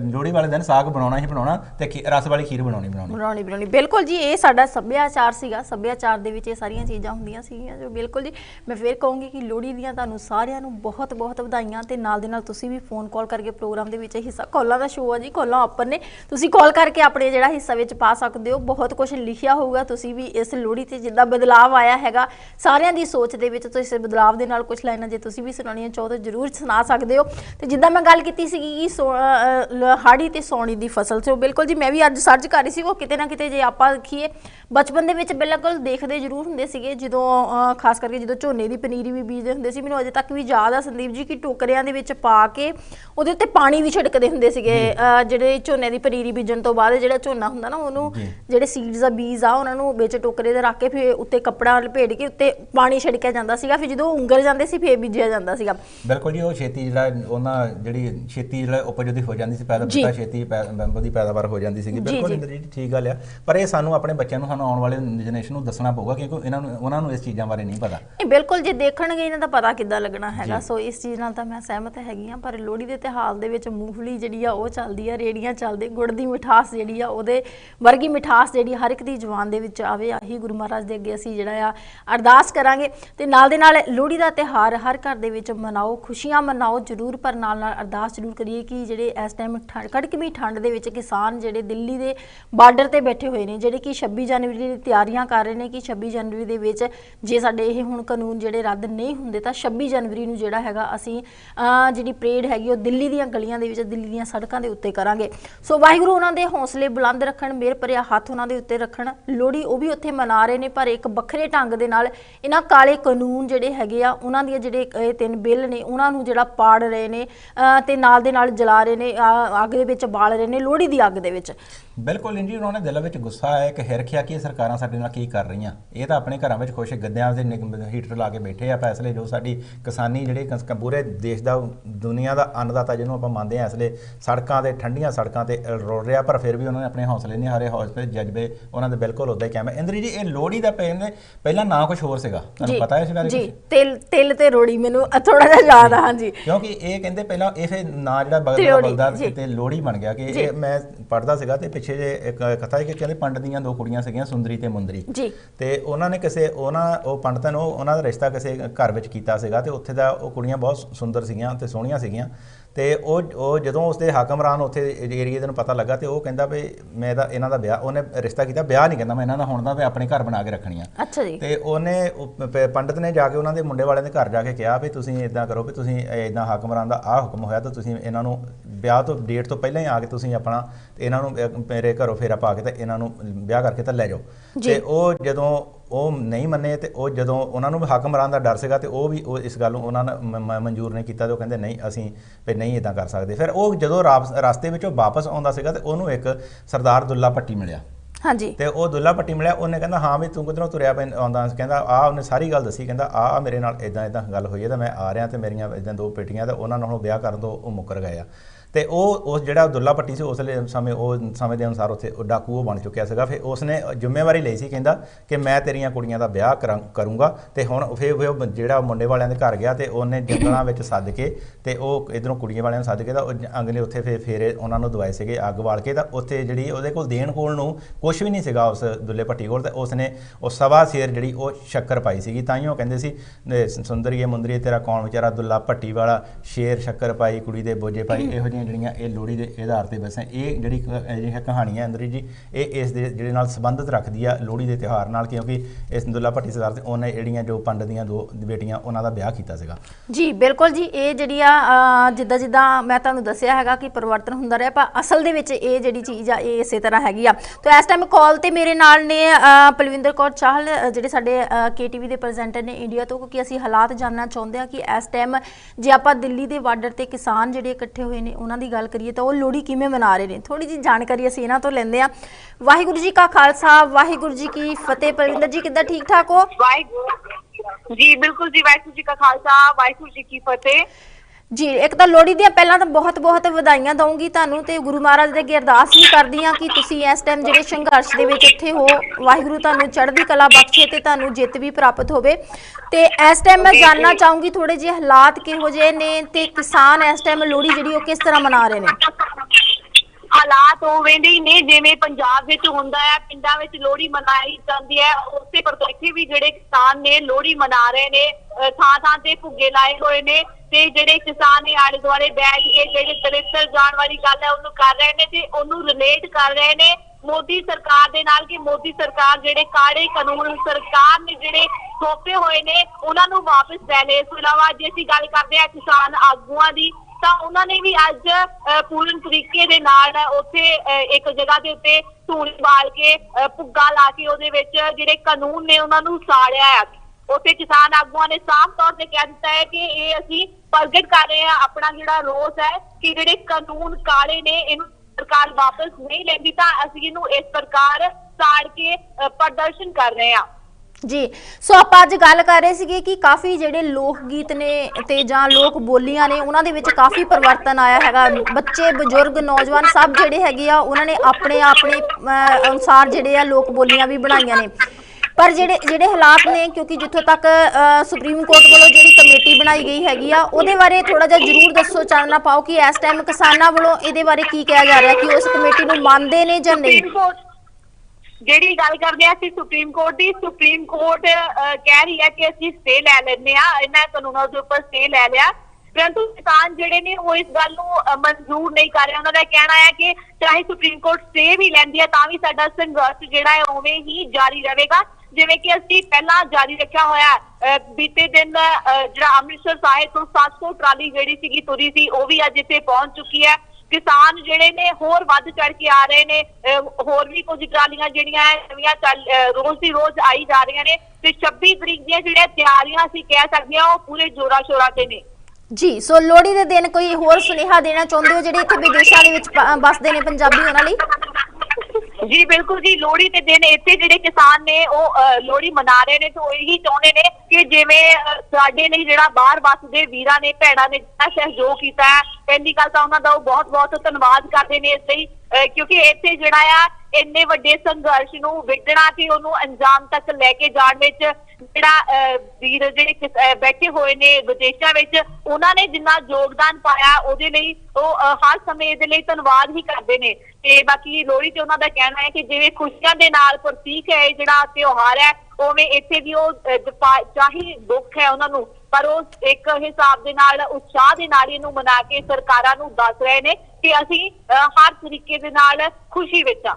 ਲੋਹੜੀ ਵਾਲੇ ਦਿਨ ਸਾਗ ਬਣਾਉਣਾ ਹੀ ਬਣਾਉਣਾ ਤੇ ਰਸ ਵਾਲੀ ਖੀਰ ਬਣਾਉਣੀ ਬਣਾਉਣੀ। ਬਣਾਉਣੀ ਬਣਾਉਣੀ। ਬਿਲਕੁਲ ਜੀ ਇਹ ਸਾਡਾ ਸੱਭਿਆਚਾਰ ਸੀਗਾ ਸੱਭਿਆਚਾਰ ਦੇ ਵਿੱਚ ਇਹ ਸਾਰੀਆਂ ਚੀਜ਼ਾਂ ਹੁੰਦੀਆਂ ਸੀਗੀਆਂ ਜੋ ਬਿਲਕੁਲ ਜੀ ਮੈਂ ਫੇਰ ਕਹੂੰਗੀ ਕਿ ਲੋਹੜੀ ਦੀਆਂ ਤੁਹਾਨੂੰ ਸਾਰਿਆਂ ਨੂੰ ਬਹੁਤ ਬਹੁਤ ਵਧਾਈਆਂ ਤੇ ਨਾਲ ਦੇ ਨਾਲ ਤੁਸੀਂ ਵੀ ਫੋਨ ਕਾਲ ਕਰਕੇ ਪ੍ਰੋਗਰਾਮ ਦੇ ਵਿੱਚ ਹਿੱਸਾ ਕਾਲਾਂ ਦਾ ਸ਼ੋਅ ਆ ਜੀ ਕਾਲਾਂ ਓਪਨ ਨੇ। ਤੁਸੀਂ ਕਾਲ ਕਰਕੇ ਆਪਣੇ ਜਿਹੜਾ ਹਿੱਸਾ ਵਿੱਚ ਪਾ ਸਕਦੇ ਹੋ ਬਹੁਤ ਕੁਝ ਲਿਖਿਆ ਹੋਊਗਾ ਤੁਸੀਂ ਵੀ ਇਸ ਲੋਹੜੀ ਤੇ ਜਿੱਦਾਂ ਬਦਲਾਅ ਆਇਆ ਹੈਗਾ ਸਾਰਿਆਂ ਸਾਰਿਆਂ ਦੀ ਸੋਚ ਦੇ ਵਿੱਚ ਤੋਂ ਇਸ ਬਦਲਾਵ ਦੇ ਨਾਲ ਕੁਝ ਲਾਈਨਾਂ ਜੇ ਤੁਸੀਂ ਵੀ ਸੁਣਾਉਣੀਆਂ ਚਾਹੋ ਤਾਂ ਜਰੂਰ ਸੁਣਾ ਸਕਦੇ ਹੋ ਤੇ ਜਿੱਦਾਂ ਮੈਂ ਗੱਲ ਕੀਤੀ ਸੀਗੀ ਕਿ ਹਾੜੀ ਤੇ ਸੌਣੀ ਦੀ ਫਸਲ ਸੋ ਬਿਲਕੁਲ ਜੀ ਮੈਂ ਵੀ ਅੱਜ ਸਰਚ ਕਰ ਰਹੀ ਸੀ ਉਹ ਕਿਤੇ ਨਾ ਕਿਤੇ ਜੇ ਆਪਾਂ ਦੇਖੀਏ ਬਚਪਨ ਦੇ ਵਿੱਚ ਬਿਲਕੁਲ ਦੇਖਦੇ ਜ਼ਰੂਰ ਹੁੰਦੇ ਸੀਗੇ ਜਦੋਂ ਖਾਸ ਕਰਕੇ ਜਦੋਂ ਝੋਨੇ ਦੀ ਪਨੀਰੀ ਵੀ ਬੀਜਦੇ ਹੁੰਦੇ ਸੀ ਮੈਨੂੰ ਅਜੇ ਤੱਕ ਵੀ ਯਾਦ ਆ ਸੰਦੀਪ ਜੀ ਕਿ ਟੋਕਰਿਆਂ ਦੇ ਵਿੱਚ ਪਾ ਕੇ ਉਹਦੇ ਉੱਤੇ ਪਾਣੀ ਵੀ ਛਿੜਕਦੇ ਹੁੰਦੇ ਸੀਗੇ ਜਿਹੜੇ ਝੋਨੇ ਦੀ ਪਨੀਰੀ ਬੀਜਣ ਤੋਂ ਬਾਅਦ ਜਿਹੜਾ ਝੋਨਾ ਹੁੰਦਾ ਨਾ ਉਹਨੂੰ। ਜਿਹੜੇ ਸੀਡਸ ਆ ਬੀਜ ਆ ਉਹਨਾਂ ਨੂੰ ਵਿੱਚ ਟੋਕਰੇ ਦੇ ਰੱਖ ਕੇ ਫਿਰ ਉੱਤੇ ਕੱਪੜਾ ਲਪੇਟ ਕੇ ਉੱਤੇ ਪਾਣੀ ਛਿੜਕਿਆ ਜਾਂਦਾ ਸੀਗਾ ਫਿਰ ਜਦੋਂ ਉਂਗਲ ਜਾਂਦੇ ਸੀ ਫਿਰ ਬੀਜਿਆ ਜਾਂਦਾ ਸੀਗਾ। ਬਿਲਕੁਲ ਜੀ ਉਹ ਛੇਤੀ ਜਿਹੜਾ ਉਹਨਾਂ ਜਿਹੜੀ ਛੇਤੀ ਜਿਹੜਾ ਉਪਜ ਉਹਦੀ ਹੋ ਜਾਂਦੀ ਸੀ ਪੈਦਾ ਜੀ। ਪਤਾ ਛੇਤੀ ਪੈ- ਉਹਦੀ ਪੈਦਾਵਾਰ ਹੋ ਜਾਂਦੀ ਸੀਗੀ। ਬਿਲਕੁਲ ਜੀ। ਇੰਦਰਜੀਤ ਠੀਕ ਗੱਲ ਆ। ਪਰ ਇਹ ਸਾਨੂੰ ਆਪਣੇ ਬੱਚਿਆਂ ਨੂੰ ਸਾਨੂੰ ਆਉਣ ਵਾਲੇ ਜਨਰੇਸ਼ਨ ਨੂੰ ਦੱਸਣਾ ਪਊਗਾ ਕਿਉਂਕਿ ਇਹਨਾਂ ਨੂੰ ਉਹਨਾਂ ਨੂੰ ਇਸ ਚੀਜ਼ਾਂ ਬਾਰੇ ਨਹੀਂ ਪਤਾ। ਨਹੀਂ ਬਿਲਕੁਲ ਜੇ ਦੇਖਣਗੇ ਇਹਨਾਂ ਦਾ ਪਤਾ ਕਿੱਦਾਂ ਲੱਗਣਾ ਹੈਗਾ। ਸੋ ਇਸ ਚੀਜ਼ ਨਾਲ ਤਾਂ ਮੈਂ ਸਹਿਮਤ ਹੈਗੀ ਆ ਪਰ ਲੋਹੜੀ ਦੇ ਤਿਉਹਾਰ ਦੇ ਵਿੱਚ ਮੂੰਗਫਲੀ ਜਿਹੜੀ ਆ ਉਹ ਚੱਲਦੀ ਆ ਰੇੜੀਆਂ ਚੱਲਦੇ ਗੁੜ ਦੀ ਮਿਠਾਸ ਜਿਹੜੀ ਆ ਉਹਦੇ ਵਰਗੀ ਮਿਠਾਸ ਜਿਹੜੀ ਹਰ ਇੱਕ ਦੀ ਜ਼ੁਬਾਨ ਦੇ ਵਿੱਚ ਆਵੇ। ਆਹੀ ਗੁਰੂ ਮਹਾਰਾਜ ਦੇ ਅੱਗੇ ਅਸੀਂ ਜਿਹੜਾ ਆ ਅਰਦਾਸ ਕਰਾਂਗੇ। ਤੇ ਨਾਲ ਦੇ ਨਾਲ ਲੋਹੜੀ ਦਾ ਤਿਉਹਾਰ ਹਰ ਘਰ ਦੇ ਵਿੱਚ ਮਨਾਓ, ਖੁਸ਼ੀਆਂ ਮਨਾਓ ਜ਼ਰੂਰ, ਪਰ ਨਾਲ ਨਾਲ ਅਰਦਾਸ ਜ਼ਰੂਰ ਕਰੀਏ ਕਿ ਜਿਹੜੇ ਇਸ ਟਾਈਮ ਠੰਡ ਕੜਕਵੀਂ ਠੰਡ ਦੇ ਵਿੱਚ ਕਿਸਾਨ ਜਿਹੜੇ ਦਿੱਲੀ ਦੇ ਬਾਰਡਰ ਤੇ ਬੈਠੇ ਹੋਏ ਨੇ, ਜਿਹੜੇ ਕਿ 26 ਜਨਵਰੀ ਦੀ ਤਿਆਰੀਆਂ ਕਰ ਰਹੇ ਨੇ ਕਿ 26 ਜਨਵਰੀ ਦੇ ਵਿੱਚ ਜੇ ਸਾਡੇ ਇਹ ਹੁਣ ਕਾਨੂੰਨ ਜਿਹੜੇ ਰੱਦ ਨਹੀਂ ਹੁੰਦੇ ਤਾਂ 26 ਜਨਵਰੀ ਨੂੰ ਜਿਹੜਾ ਹੈਗਾ ਅਸੀਂ ਜਿਹੜੀ ਪਰੇਡ ਹੈਗੀ ਉਹ ਦਿੱਲੀ ਦੀਆਂ ਗਲੀਆਂ ਦੇ ਵਿੱਚ, ਦਿੱਲੀ ਦੀਆਂ ਸੜਕਾਂ ਦੇ ਉੱਤੇ ਕਰਾਂਗੇ। ਸੋ ਵਾਹਿਗੁਰੂ ਉਹਨਾਂ ਦੇ ਹੌਸਲੇ ਬੁਲੰਦ ਰੱਖਣ, ਮੇਰ ਭਰਿਆ ਹੱਥ ਉਹਨਾਂ ਦੇ ਉੱਤੇ ਰੱਖਣ। ਲੋਹੜੀ ਉਹ ਵੀ ਉੱਥੇ ਮਨਾ ਰਹੇ ਨੇ, ਪਰ ਇੱਕ ਵੱਖਰੇ ਢੰਗ ਦੇ ਨਾਲ ਇਹਨਾਂ ਕਾਲੇ ਕਾਨੂੰਨ ਜਿਹੜੇ ਹੈਗੇ ਆ ਉਹਨਾਂ ਦੀਆਂ ਜਿਹੜੇ ਇਹ ਤਿੰਨ ਬਿੱਲ ਨੇ ਉਹਨਾਂ ਨੂੰ ਜਿਹੜਾ ਪਾੜ ਰਹੇ ਨੇ ਅਹ, ਤੇ ਨਾਲ ਦੇ ਨਾਲ ਜਲਾ ਰਹੇ ਨੇ ਅਹ, ਅੱਗ ਦੇ ਵਿੱਚ ਬਾਲ ਰਹੇ ਨੇ ਲੋਹੜੀ ਦੀ ਅੱਗ ਦੇ ਵਿੱਚ। ਬਿਲਕੁਲ ਇੰਜੀ ਉਹਨਾਂ ਨੇ ਦਿਲ ਵਿੱਚ ਗੁੱਸਾ ਆਇਆ ਇੱਕ ਹਿਰਖਿਆ ਕਿ ਸਰਕਾਰਾਂ ਸਾਡੇ ਨਾਲ ਕੀ ਕਰ ਰਹੀਆਂ ਇਹ ਤਾਂ ਆਪਣੇ ਘਰਾਂ ਵਿੱਚ ਖੁਸ਼ ਗੱਦਿਆਂ ਦੇ ਹੀਟਰ ਲਾ ਕੇ ਬੈਠੇ ਆ ਫੈਸਲੇ ਜੋ ਸਾਡੀ ਕਿਸਾਨੀ ਜਿਹੜੇ ਕ- ਪੂਰੇ ਦੇਸ਼ ਦਾ ਦੁਨੀਆ ਦਾ ਅੰਨਦਾਤਾ ਜਿਹਨੂੰ ਆਪਾਂ ਮੰਨਦੇ ਆ ਇਸ ਲਈ ਸੜਕਾਂ ਤੇ ਠੰਡੀਆਂ ਸੜਕਾਂ ਤੇ ਰੋੜ ਰਿਹਾ ਪਰ ਫਿਰ ਵੀ ਉਹਨਾਂ ਨੇ ਆਪਣੇ ਹੌਸਲੇ ਨਹੀਂ ਹਾਰੇ ਹੌਸਲੇ ਜਜ਼ਬੇ ਉਹਨਾਂ ਦੇ ਬਿਲਕੁਲ ਉਦਾਂ ਹੀ ਕਾਇਮ ਹੈ ਇੰਦਰੀ ਜੀ ਇਹ ਲੋਹੜੀ ਦਾ ਪਹਿਲੇ ਪਹਿਲਾਂ ਨਾਂ ਕੁਝ ਹੋਰ ਸੀਗਾ ਤੁਹਾਨੂੰ ਪਤਾ ਹੈ ਇਸ ਬਾਰੇ ਜੀ? ਤਿਲ ਤਿਲ ਤੇ ਰੋੜੀ ਮੈਨੂੰ ਥੋੜਾ ਜਿਹਾ ਯਾਦ ਆ ਹਾਂਜੀ ਕਿਉਂਕਿ ਇਹ ਕਹਿੰਦੇ ਪਹਿਲਾਂ ਇਹ ਨਾਂ ਜਿਹੜਾ ਬਗਲ ਬਲਦਾ। ਤੇ ਲੋਹੜੀ ਬਣ ਗਿਆ ਕਿ। ਇਹ ਮੈਂ ਪੜਦਾ ਸੀਗਾ ਤੇ ਪਿੱਛੇ ਜੇ ਇੱਕ ਕਥਾ ਹੈ ਕਿ ਕਹਿੰਦੇ ਪੰਡਤ ਦੀਆਂ ਦੋ ਕੁੜੀਆਂ ਸੀਗੀਆਂ ਸੁੰਦਰੀ ਤੇ ਮੁੰਦਰੀ। ਜੀ। ਤੇ ਉਹਨਾਂ ਨੇ ਕਿਸੇ ਉਹਨਾਂ ਉਹ ਪੰਡਤਾਂ ਨੂੰ ਉਹਨਾਂ ਦਾ ਰਿਸ਼ਤਾ ਕਿਸੇ ਘਰ ਵਿੱਚ ਕੀਤਾ ਸੀਗਾ ਤੇ ਉੱਥੇ ਦਾ ਉਹ ਕੁੜੀਆਂ ਬਹੁਤ ਸੁੰਦਰ ਸੀਗੀਆਂ ਤੇ ਸੋਹਣੀਆਂ ਸੀਗੀਆਂ। ਤੇ ਉਹ ਉਹ ਜਦੋਂ ਉਸਦੇ ਹਾਕਮਰਾਨ ਉੱਥੇ ਏਰੀਏ ਦੇ ਨੂੰ ਪਤਾ ਲੱਗਾ ਤੇ ਉਹ ਕਹਿੰਦਾ ਵੀ ਮੈਂ ਤਾਂ ਇਹਨਾਂ ਦਾ ਵਿਆਹ ਉਹਨੇ ਰਿਸ਼ਤਾ ਕੀਤਾ ਵਿਆਹ ਨਹੀਂ ਕਹਿੰਦਾ ਮੈਂ ਇਹਨਾਂ ਦਾ ਹੁਣ ਦਾ ਮੈਂ ਆਪਣੇ ਘਰ ਬਣਾ ਕੇ ਰੱਖਣੀ ਆ। ਅੱਛਾ ਜੀ। ਤੇ ਉਹਨੇ ਪੰਡਤ ਨੇ ਜਾ ਕੇ ਉਹਨਾਂ ਦੇ ਮੁੰਡੇ ਵਾਲਿਆਂ ਦੇ ਘਰ ਜਾ ਕੇ ਕਿਹਾ ਵੀ ਤੁਸੀਂ ਇਦਾਂ ਕਰੋ ਵੀ ਤੁਸੀਂ ਇਦਾਂ ਹਾਕਮਰਾਨ ਦਾ ਆਹ ਹੁਕਮ ਹੋਇਆ ਤਾਂ ਤੁਸੀਂ ਇਹਨਾਂ ਨੂੰ ਵਿਆਹ ਤੋਂ ਡੇਟ ਤੋਂ ਪਹਿਲਾਂ ਹੀ ਆ ਕੇ ਤੁਸੀਂ ਆਪਣਾ ਤੇ ਇਹਨਾਂ ਨੂੰ ਮੇਰੇ ਘਰੋਂ ਫੇਰਾ ਪਾ ਕੇ ਤੇ ਇਹਨਾਂ ਨੂੰ ਵਿਆਹ ਕਰਕੇ ਤਾਂ ਲੈ ਜਾਓ। ਤੇ ਉਹ ਜਦੋਂ ਉਹ ਨਹੀਂ ਮੰਨੇ ਤੇ ਉਹ ਜਦੋਂ ਉਹਨਾਂ ਨੂੰ ਹਾਕਮਰਾਨ ਦਾ ਡਰ ਸੀਗਾ ਤੇ ਉਹ ਵੀ ਉਹ ਇਸ ਗੱਲ ਨੂੰ ਉਹਨਾਂ ਨੇ ਮਨਜ਼ੂਰ ਨਹੀਂ ਕੀਤਾ ਤੇ ਉਹ ਕਹਿੰਦੇ ਨਹੀਂ ਅਸੀਂ ਵੀ ਨਹੀਂ ਇਦਾਂ ਕਰ ਸਕਦੇ। ਫਿਰ ਉਹ ਜਦੋਂ ਰਾਸ- ਰਸਤੇ ਵਿੱਚੋਂ ਵਾਪਸ ਆਉਂਦਾ ਸੀਗਾ ਤੇ ਉਹਨੂੰ ਇੱਕ ਸਰਦਾਰ ਦੁੱਲਾ ਭੱਟੀ ਮਿਲਿਆ। ਹਾਂਜੀ। ਤੇ ਉਹ ਦੁੱਲਾ ਪੱਟੀ ਮਿਲਿਆ ਉਹਨੇ ਕਹਿੰਦਾ ਹਾਂ ਵੀ ਤੂੰ ਕਿਧਰੋਂ ਤੁਰਿਆ ਪੈਂ ਆਉਂਦਾ? ਕਹਿੰਦਾ ਆ ਉਹਨੇ ਸਾਰੀ ਗੱਲ ਦੱਸੀ ਕਹਿੰਦਾ ਆ ਮੇਰੇ ਨਾਲ ਇਦਾਂ ਇਦਾਂ ਗੱਲ ਹੋਈ ਹੈ ਤਾਂ ਮੈਂ ਆ ਰਿਹਾ ਤੇ ਮੇਰੀਆਂ ਇਦਾਂ ਦੋ ਬੇਟੀਆਂ ਤੇ ਉਹਨਾਂ ਨਾਲ ਵਿਆਹ ਕਰਨ ਤੋਂ ਉਹ ਮੁੱਕਰ ਗਏ ਆ। ਤੇ ਉਹ ਉਸ ਜਿਹੜਾ ਦੁੱਲਾ ਪੱਟੀ ਸੀ, ਉਸ ਸਮੇਂ, ਉਹ ਸਮੇਂ ਦੇ ਅਨੁਸਾਰ ਉੱਥੇ ਉਹ ਡਾਕੂ ਉਹ ਬਣ ਚੁੱਕਿਆ ਸੀਗਾ। ਫਿਰ ਉਸਨੇ ਜ਼ਿੰਮੇਵਾਰੀ ਲਈ ਸੀ, ਕਹਿੰਦਾ ਕਿ ਮੈਂ ਤੇਰੀਆਂ ਕੁੜੀਆਂ ਦਾ ਵਿਆਹ ਕਰੂੰਗਾ ਤੇ ਹੁਣ ਫਿਰ ਫਿਰ ਉਹ ਜਿਹੜਾ ਮੁੰਡੇ ਵਾਲਿਆਂ ਦੇ ਘਰ ਗਿਆ ਤੇ ਉਹਨੇ ਜੰਗਲਾਂ ਵਿੱਚ ਸੱਦ ਕੇ ਤੇ ਉਹ ਇਧਰੋਂ ਕੁੜੀਆਂ ਵਾਲਿਆਂ ਨੂੰ ਸੱਦ ਕੇ ਤਾਂ ਉਹ ਅਗਲੇ ਉੱਥੇ ਫਿਰ ਫੇਰੇ ਉਹਨਾਂ ਨੂੰ ਦਵਾਏ ਸੀਗੇ ਅੱਗ ਬਾਲ ਕੇ ਤਾਂ ਉੱਥੇ ਜਿਹੜੀ ਉਹਦੇ ਕੋਲ ਦੇਣ ਕੋਲ ਨੂੰ ਕੁਝ ਵੀ ਨਹੀਂ ਸੀਗਾ ਉਸ ਦੁੱਲੇ ਭੱਟੀ ਕੋਲ ਤੇ ਉਸਨੇ ਉਹ ਸਵਾ ਸ਼ੇਰ ਜਿਹੜੀ ਉਹ ਸ਼ੱਕਰ ਪਾਈ ਸੀਗੀ। ਤਾਂ ਹੀ ਉਹ ਕਹਿੰਦੇ ਸੀ ਅਹ ਸੁੰਦਰੀਏ ਮੁੰਦਰੀਏ, ਤੇਰਾ ਕੌਣ ਵਿਚਾਰਾ ਦੁੱਲਾ ਭੱਟੀ ਵਾਲਾ ਸ਼ੇਰ ਸ਼ੱਕਰ ਪਾਈ, ਕੁੜੀ ਦੇ ਬੋਝੇ ਪਾਈ, ਇਹੋ ਜਿਹੀਆਂ ਜਿਹੜੀਆਂ ਇਹ ਲੋਹੜੀ ਦੇ ਆਧਾਰ ਤੇ ਬਸ ਇਹ ਜਿਹੜੀ ਕ- ਅਜਿਹੀ ਕਹਾਣੀ ਜੀ, ਇਹ ਇਸ ਦੇ ਜਿਹੜੇ ਨਾਲ ਸੰਬੰਧਿਤ ਰੱਖਦੀ ਆ ਲੋਹੜੀ ਦੇ ਤਿਉਹਾਰ ਨਾਲ ਕਿਉਂਕਿ ਇਸ ਦੁੱਲਾ ਭੱਟੀ ਸਰਦਾਰ ਤੇ ਉਹਨੇ ਜਿਹੜੀਆਂ ਜੋ ਪੰਡਤ ਦੀਆਂ ਦੋ ਬੇਟੀਆਂ ਉਹਨਾਂ ਦਾ ਵਿਆਹ ਕੀਤਾ ਸੀਗਾ। ਜੀ, ਬਿਲਕੁਲ ਜੀ, ਇਹ ਜਿਹੜੀ ਜਿੱਦਾਂ ਜਿੱਦਾਂ ਮੈਂ ਤੁਹਾਨੂੰ ਦੱਸਿਆ ਹੈਗਾ ਕਿ ਪਰਿਵਰਤਨ ਹੁੰਦਾ ਰਿਹਾ, ਪਰ ਅਸਲ ਦੇ ਵਿੱਚ ਇਹ ਜਿਹੜੀ ਚੀਜ਼ ਆ, ਇਹ ਇਸੇ ਤਰ੍ਹਾਂ ਹੈਗੀ ਆ। ਤਾਂ ਇਸ ਟਾਈਮ ਕਾਲ ਤੇ ਮੇਰੇ ਨਾਲ ਨੇ ਪਲਵਿੰਦਰ ਕੌਰ ਚਾਹਲ ਜਿਹੜੇ ਸਾਡੇ ਕੇਟੀਵੀ ਦੇ ਪ੍ਰੈਜ਼ੈਂਟਰ ਨੇ ਇੰਡੀਆ ਤੋਂ, ਕਿਉਂਕਿ ਅਸੀਂ ਹਾਲਾਤ ਜਾਣਨਾ ਚਾਹੁੰਦੇ ਆ ਕਿ ਇਸ ਟਾਈਮ ਜੇ ਆਪਾਂ ਦਿੱਲੀ ਦੇ ਬਾਰਡਰ ਤੇ ਕਿਸਾਨ ਜਿਹੜੇ ਇਕੱਠੇ ਹੋਏ ਨੇ ਉਹਨਾਂ ਦੀ ਗੱਲ ਕਰੀਏ ਤਾਂ ਉਹ ਲੋਹੜੀ ਕਿਵੇਂ ਮਨਾ ਰਹੇ ਨੇ? ਥੋੜੀ ਜੀ ਜਾਣਕਾਰੀ ਅਸੀਂ ਇਹਨਾਂ ਤੋਂ ਲੈਂਦੇ ਆ ਵਾਹਿਗੁਰੂ ਜੀ ਕਾ ਖਾਲਸਾ, ਵਾਹਿਗੁਰੂ ਜੀ ਕੀ ਫਤਿਹ। ਪਲਵਿੰਦਰ ਜੀ, ਕਿੱਦਾਂ ਠੀਕ ਠਾਕ ਹੋ? ਵਾਹਿਗੁਰੂ ਜੀ, ਬਿਲਕੁਲ ਜੀ, ਵਾਹਿਗੁਰੂ ਜੀ ਕਾ ਖਾਲਸਾ, ਵਾਹਿਗੁਰੂ ਜੀ ਕੀ ਫਤਿਹ। ਜੀ, ਇੱਕ ਤਾਂ ਲੋਹੜੀ ਦੀਆਂ ਪਹਿਲਾਂ ਤਾਂ ਬਹੁਤ-ਬਹੁਤ ਵਧਾਈਆਂ ਦਊਂਗੀ ਤੁਹਾਨੂੰ ਤੇ ਗੁਰੂ ਮਹਾਰਾਜ ਦੇ ਅੱਗੇ ਅਰਦਾਸ ਵੀ ਕਰਦੀ ਆ ਕਿ ਤੁਸੀਂ ਇਸ ਟਾਈਮ ਜਿਹੜੇ ਸੰਘਰਸ਼ ਦੇ ਵਿੱਚ ਇੱਥੇ ਹੋ, ਵਾਹਿਗੁਰੂ ਤੁਹਾਨੂੰ ਚੜ੍ਹਦੀ ਕਲਾ ਬਖਸ਼ੇ ਤੇ ਤੁਹਾਨੂੰ ਜਿੱਤ ਵੀ ਪ੍ਰਾਪਤ ਹੋਵੇ। ਤੇ ਇਸ ਟਾਈਮ ਮੈਂ ਜਾਨਣਾ ਚਾਹੂੰਗੀ ਥੋੜੇ ਜਿਹੇ ਹਾਲਾਤ ਕਿਹੋ ਜਿਹੇ ਨੇ ਤੇ ਕਿਸਾਨ ਇਸ ਟਾਈਮ ਲੋਹੜੀ ਜਿਹੜੀ ਉਹ ਕਿਸ ਤਰ੍ਹਾਂ ਮਨਾ ਰਹੇ ਨੇ? ਹਾਲਾਤ ਉਵੇਂ ਦੇ ਹੀ ਨੇ, ਜਿਵੇਂ ਪੰਜਾਬ ਵਿੱਚ ਹੁੰਦਾ ਹੈ, ਪਿੰਡਾਂ ਵਿੱਚ ਲੋਹੜੀ ਮਨਾਈ ਜਾਂਦੀ ਹੈ ਉਸੇ ਪ੍ਰਤੱਖੀ ਵੀ ਜਿਹੜੇ ਕਿਸਾਨ ਨੇ ਲੋਹੜੀ ਮਨਾ ਰਹੇ ਨੇ ਥਾਂ ਥਾਂ ਤੇ ਭੁੱਗੇ ਲਾਏ ਹੋਏ ਨੇ ਤੇ ਜਿਹੜੇ ਕਿਸਾਨ ਨੇ ਆਲੇ ਦੁਆਲੇ ਬੈਠ ਕੇ ਜਿਹੜੇ ਦਰਿੱਤਰ ਜਾਣ ਵਾਲੀ ਗੱਲ ਹੈ, ਉਹਨੂੰ ਕਰ ਰਹੇ ਨੇ ਤੇ ਉਹਨੂੰ ਰਿਲੇਟ ਕਰ ਰਹੇ ਨੇ। ਮੋਦੀ ਸਰਕਾਰ ਦੇ ਨਾਲ ਕਿ ਮੋਦੀ ਸਰਕਾਰ ਜਿਹੜੇ ਕਾੜੇ ਕਾਨੂੰਨ ਸਰਕਾਰ ਨੇ ਜਿਹੜੇ ਥੋਪੇ ਹੋਏ ਨੇ, ਉਹਨਾਂ ਨੂੰ ਵਾਪਸ ਲੈ ਲਏ। ਇਸ ਤੋਂ ਇਲਾਵਾ ਜੇ ਅਸੀਂ ਗੱਲ ਕਰਦੇ ਹਾਂ ਕਿਸਾਨ ਆਗੂਆਂ ਦੀ ਤਾਂ ਉਹਨਾਂ ਨੇ ਵੀ ਅੱਜ ਪੂਰਨ ਤਰੀਕੇ ਦੇ ਨਾਲ ਉੱਥੇ ਇੱਕ ਜਗ੍ਹਾ ਦੇ ਉੱਤੇ ਧੂਣੀ ਬਾਲ ਕੇ ਭੁੱਗਾ ਲਾ ਕੇ ਉਹਦੇ ਵਿੱਚ ਜਿਹੜੇ ਕਾਨੂੰਨ ਨੇ ਉਹਨਾਂ ਨੂੰ ਸਾੜਿਆ ਹੈ ਉੱਥੇ ਕਿਸਾਨ ਆਗੂਆਂ ਨੇ ਸਾਫ਼ ਤੌਰ ਤੇ ਕਹਿ ਦਿੱਤਾ ਹੈ ਕਿ ਇਹ ਅਸੀਂ ਪ੍ਰਗਟ ਕਰ ਰਹੇ ਹਾਂ। ਆਪਣਾ ਜਿਹੜਾ ਰੋਸ ਹੈ ਕਿ ਜਿਹੜੇ ਕਾਨੂੰਨ ਕਾਲੇ ਨੇ, ਇਹਨੂੰ ਸਰਕਾਰ ਵਾਪਸ ਨਹੀਂ ਲੈਂਦੀ ਤਾਂ ਅਸੀਂ ਇਹਨੂੰ ਇਸ ਪ੍ਰਕਾਰ ਸਾੜ ਕੇ ਪ੍ਰਦਰਸ਼ਨ ਕਰ ਰਹੇ ਹਾਂ। ਜੀ ਸੋ ਆਪਾਂ ਅੱਜ ਗੱਲ ਕਰ ਰਹੇ ਸੀਗੇ ਕਿ ਕਾਫੀ ਜਿਹੜੇ ਲੋਕ ਗੀਤ ਨੇ ਤੇ ਜਾਂ ਲੋਕ ਬੋਲੀਆਂ ਨੇ ਉਹਨਾਂ ਦੇ ਵਿੱਚ ਕਾਫੀ ਪਰਿਵਰਤਨ ਆਇਆ ਹੈਗਾ। ਬੱਚੇ ਬਜ਼ੁਰਗ ਨੌਜਵਾਨ ਸਭ ਜਿਹੜੇ ਹੈਗੇ ਆ ਉਹਨਾਂ ਨੇ ਆਪਣੇ ਆਪਣੇ ਅਨੁਸਾਰ ਜਿਹੜੇ ਆ ਲੋਕ ਬੋਲੀਆਂ ਵੀ ਬਣਾਈਆਂ ਨੇ। ਪਰ ਜਿਹੜੇ ਜਿਹੜੇ ਹਾਲਾਤ ਨੇ ਕਿਉਂਕਿ ਜਿੱਥੋਂ ਤੱਕ ਸੁਪਰੀਮ ਕੋਰਟ ਵੱਲੋਂ ਜਿਹੜੀ ਕਮੇਟੀ ਬਣਾਈ ਗਈ ਹੈਗੀ ਆ ਉਹਦੇ ਬਾਰੇ ਥੋੜਾ ਜਿਹਾ ਜ਼ਰੂਰ ਦੱਸੋ ਚਾਨਣਾ ਪਾਓ ਕਿ ਇਸ ਟਾਈਮ ਕਿਸਾਨਾਂ ਵੱਲੋਂ ਇਹਦੇ ਬਾਰੇ ਕੀ ਕਿਹਾ ਜਾ ਰਿਹਾ ਕਿ ਉਸ ਕਮੇਟੀ ਨੂੰ ਮੰਨਦੇ ਨੇ ਜਾਂ ਨਹੀਂ? ਜਿਹੜੀ ਗੱਲ ਕਰਦੇ ਆ ਅਸੀਂ ਸੁਪਰੀਮ ਕੋਰਟ ਦੀ ਸੁਪਰੀਮ ਕੋਰਟ ਅਹ, ਕਹਿ ਰਹੀ ਹੈ ਕਿ ਅਸੀਂ ਸਟੇ ਲੈ ਲੈਂਦੇ ਆ ਇਹਨਾਂ ਕਾਨੂੰਨਾਂ ਦੇ ਉੱਪਰ ਸਟੇ ਲੈ ਲਿਆ। ਪਰੰਤੂ ਕਿਸਾਨ ਜਿਹੜੇ ਨੇ ਉਹ ਇਸ ਗੱਲ ਨੂੰ ਮਨਜ਼ੂਰ ਨਹੀਂ ਕਰ ਰਹੇ। ਉਹਨਾਂ ਦਾ ਕਹਿਣਾ ਹੈ ਕਿ ਚਾਹੇ ਸੁਪਰੀਮ ਕੋਰਟ ਸਟੇ ਵੀ ਲੈਂਦੀ ਹੈ ਤਾਂ ਵੀ ਸਾਡਾ ਸੰਘਰਸ਼ ਜਿਹੜਾ ਹੈ ਉਵੇਂ ਹੀ ਜਾਰੀ ਰਹੇਗਾ। ਜਿਵੇਂ ਕਿ ਅਸੀਂ ਪਹਿਲਾਂ ਜਾਰੀ ਰੱਖਿਆ ਹੋਇਆ ਅਹ, ਬੀਤੇ ਦਿਨ ਅਹ, ਜਿਹੜਾ ਅੰਮ੍ਰਿਤਸਰ ਸਾਹਿਬ ਤੋਂ 700 ਟਰਾਲੀ ਜਿਹੜੀ ਸੀਗੀ ਤੁਰੀ ਸੀ ਉਹ ਵੀ ਅੱਜ ਇੱਥੇ ਪਹੁੰਚ ਚੁੱਕੀ ਹੈ। ਕਿਸਾਨ ਜਿਹੜੇ ਨੇ ਹੋਰ ਵੱਧ ਚੜ ਕੇ ਆ ਰਹੇ ਨੇ ਹੋਰ ਵੀ ਕੁਝ ਟਰਾਲੀਆਂ ਜਿਹੜੀਆਂ ਨਵੀਆਂ ਚੱਲ ਰੋਜ਼ ਦੀ ਰੋਜ਼ ਆਈ ਜਾ ਰਹੀਆਂ ਨੇ ਤੇ 26 ਤਰੀਕ ਦੀਆਂ ਜਿਹੜੀਆਂ ਤਿਆਰੀਆਂ ਅਸੀਂ ਕਹਿ ਸਕਦੇ ਹਾਂ, ਉਹ ਪੂਰੇ ਜ਼ੋਰਾਂ ਸ਼ੋਰਾਂ ਤੇ ਨੇ। ਜੀ, ਸੋ ਲੋਹੜੀ ਦੇ ਦਿਨ ਕੋਈ ਹੋਰ ਸੁਨੇਹਾ ਦੇਣਾ ਚਾਹੁੰਦੇ ਹੋ, ਜਿਹੜੇ ਇੱਥੇ ਵਿਦੇਸ਼ਾਂ ਦੇ ਵਿੱਚ ਵਸਦੇ ਨੇ ਪੰਜਾਬੀ ਉਹਨਾਂ ਲਈ? ਜੀ ਬਿਲਕੁਲ ਜੀ ਲੋਹੜੀ ਦੇ ਦਿਨ ਇੱਥੇ ਜਿਹੜੇ ਕਿਸਾਨ ਨੇ ਉਹ ਅਹ, ਲੋਹੜੀ ਮਨਾ ਰਹੇ ਨੇ ਤੇ ਉਹ ਇਹੀ ਚਾਹੁੰਦੇ ਨੇ ਕਿ ਜਿਵੇਂ ਸਾਡੇ ਲਈ ਜਿਹੜਾ ਬਾਹਰ ਵੱਸਦੇ ਵੀਰਾਂ ਨੇ ਭੈਣਾਂ ਨੇ ਜਿਹੜਾ ਸਹਿਯੋਗ ਕੀਤਾ ਹੈ ਪਹਿਲੀ ਗੱਲ ਤਾਂ ਉਹਨਾਂ ਦਾ ਉਹ ਬਹੁਤ ਬਹੁਤ ਧੰਨਵਾਦ ਕਰਦੇ ਨੇ ਇਸ ਲਈ। ਕਿਉਂਕਿ ਇੱਥੇ ਜਿਹੜਾ ਆ ਇੰਨੇ ਵੱਡੇ ਸੰਘਰਸ਼ ਨੂੰ ਵਿੱਢਣਾ ਤੇ ਉਹਨੂੰ ਅੰਜਾਮ ਤੱਕ ਲੈ ਕੇ ਜਾਣ ਵਿੱਚ ਜਿਹੜਾ ਅਹ, ਵੀਰ ਜਿਹੜੇ ਬੈਠੇ ਹੋਏ ਨੇ ਵਿਦੇਸ਼ਾਂ ਵਿੱਚ ਉਹਨਾਂ ਨੇ ਜਿੰਨਾ ਯੋਗਦਾਨ ਪਾਇਆ ਉਹਦੇ ਲਈ ਉਹ ਹਰ ਸਮੇਂ ਇਹਦੇ ਲਈ ਧੰਨਵਾਦ ਹੀ ਕਰਦੇ ਨੇ। ਤੇ ਬਾਕੀ ਲੋਹੜੀ ਤੇ ਉਹਨਾਂ ਦਾ ਕਹਿਣਾ ਹੈ ਕਿ ਜਿਵੇਂ ਖੁਸ਼ੀਆਂ ਦੇ ਨਾਲ ਪ੍ਰਤੀਕ ਹੈ ਇਹ ਜਿਹੜਾ ਤਿਉਹਾਰ ਹੈ ਉਵੇਂ ਇੱਥੇ ਵੀ ਉਹ ਅਹ, ਚਾਹੀ ਦੁੱਖ ਹੈ ਉਹਨਾਂ ਨੂੰ। ਪਰ ਉਹ ਇੱਕ ਹਿਸਾਬ ਦੇ ਨਾਲ ਉਤਸ਼ਾਹ ਦੇ ਨਾਲ ਇਹਨੂੰ ਮਨਾ ਕੇ ਸਰਕਾਰਾਂ ਨੂੰ ਦੱਸ ਰਹੇ ਨੇ ਕਿ ਅਸੀਂ ਅਹ, ਹਰ ਤਰੀਕੇ ਦੇ ਨਾਲ ਖੁਸ਼ੀ ਵਿੱਚ ਆ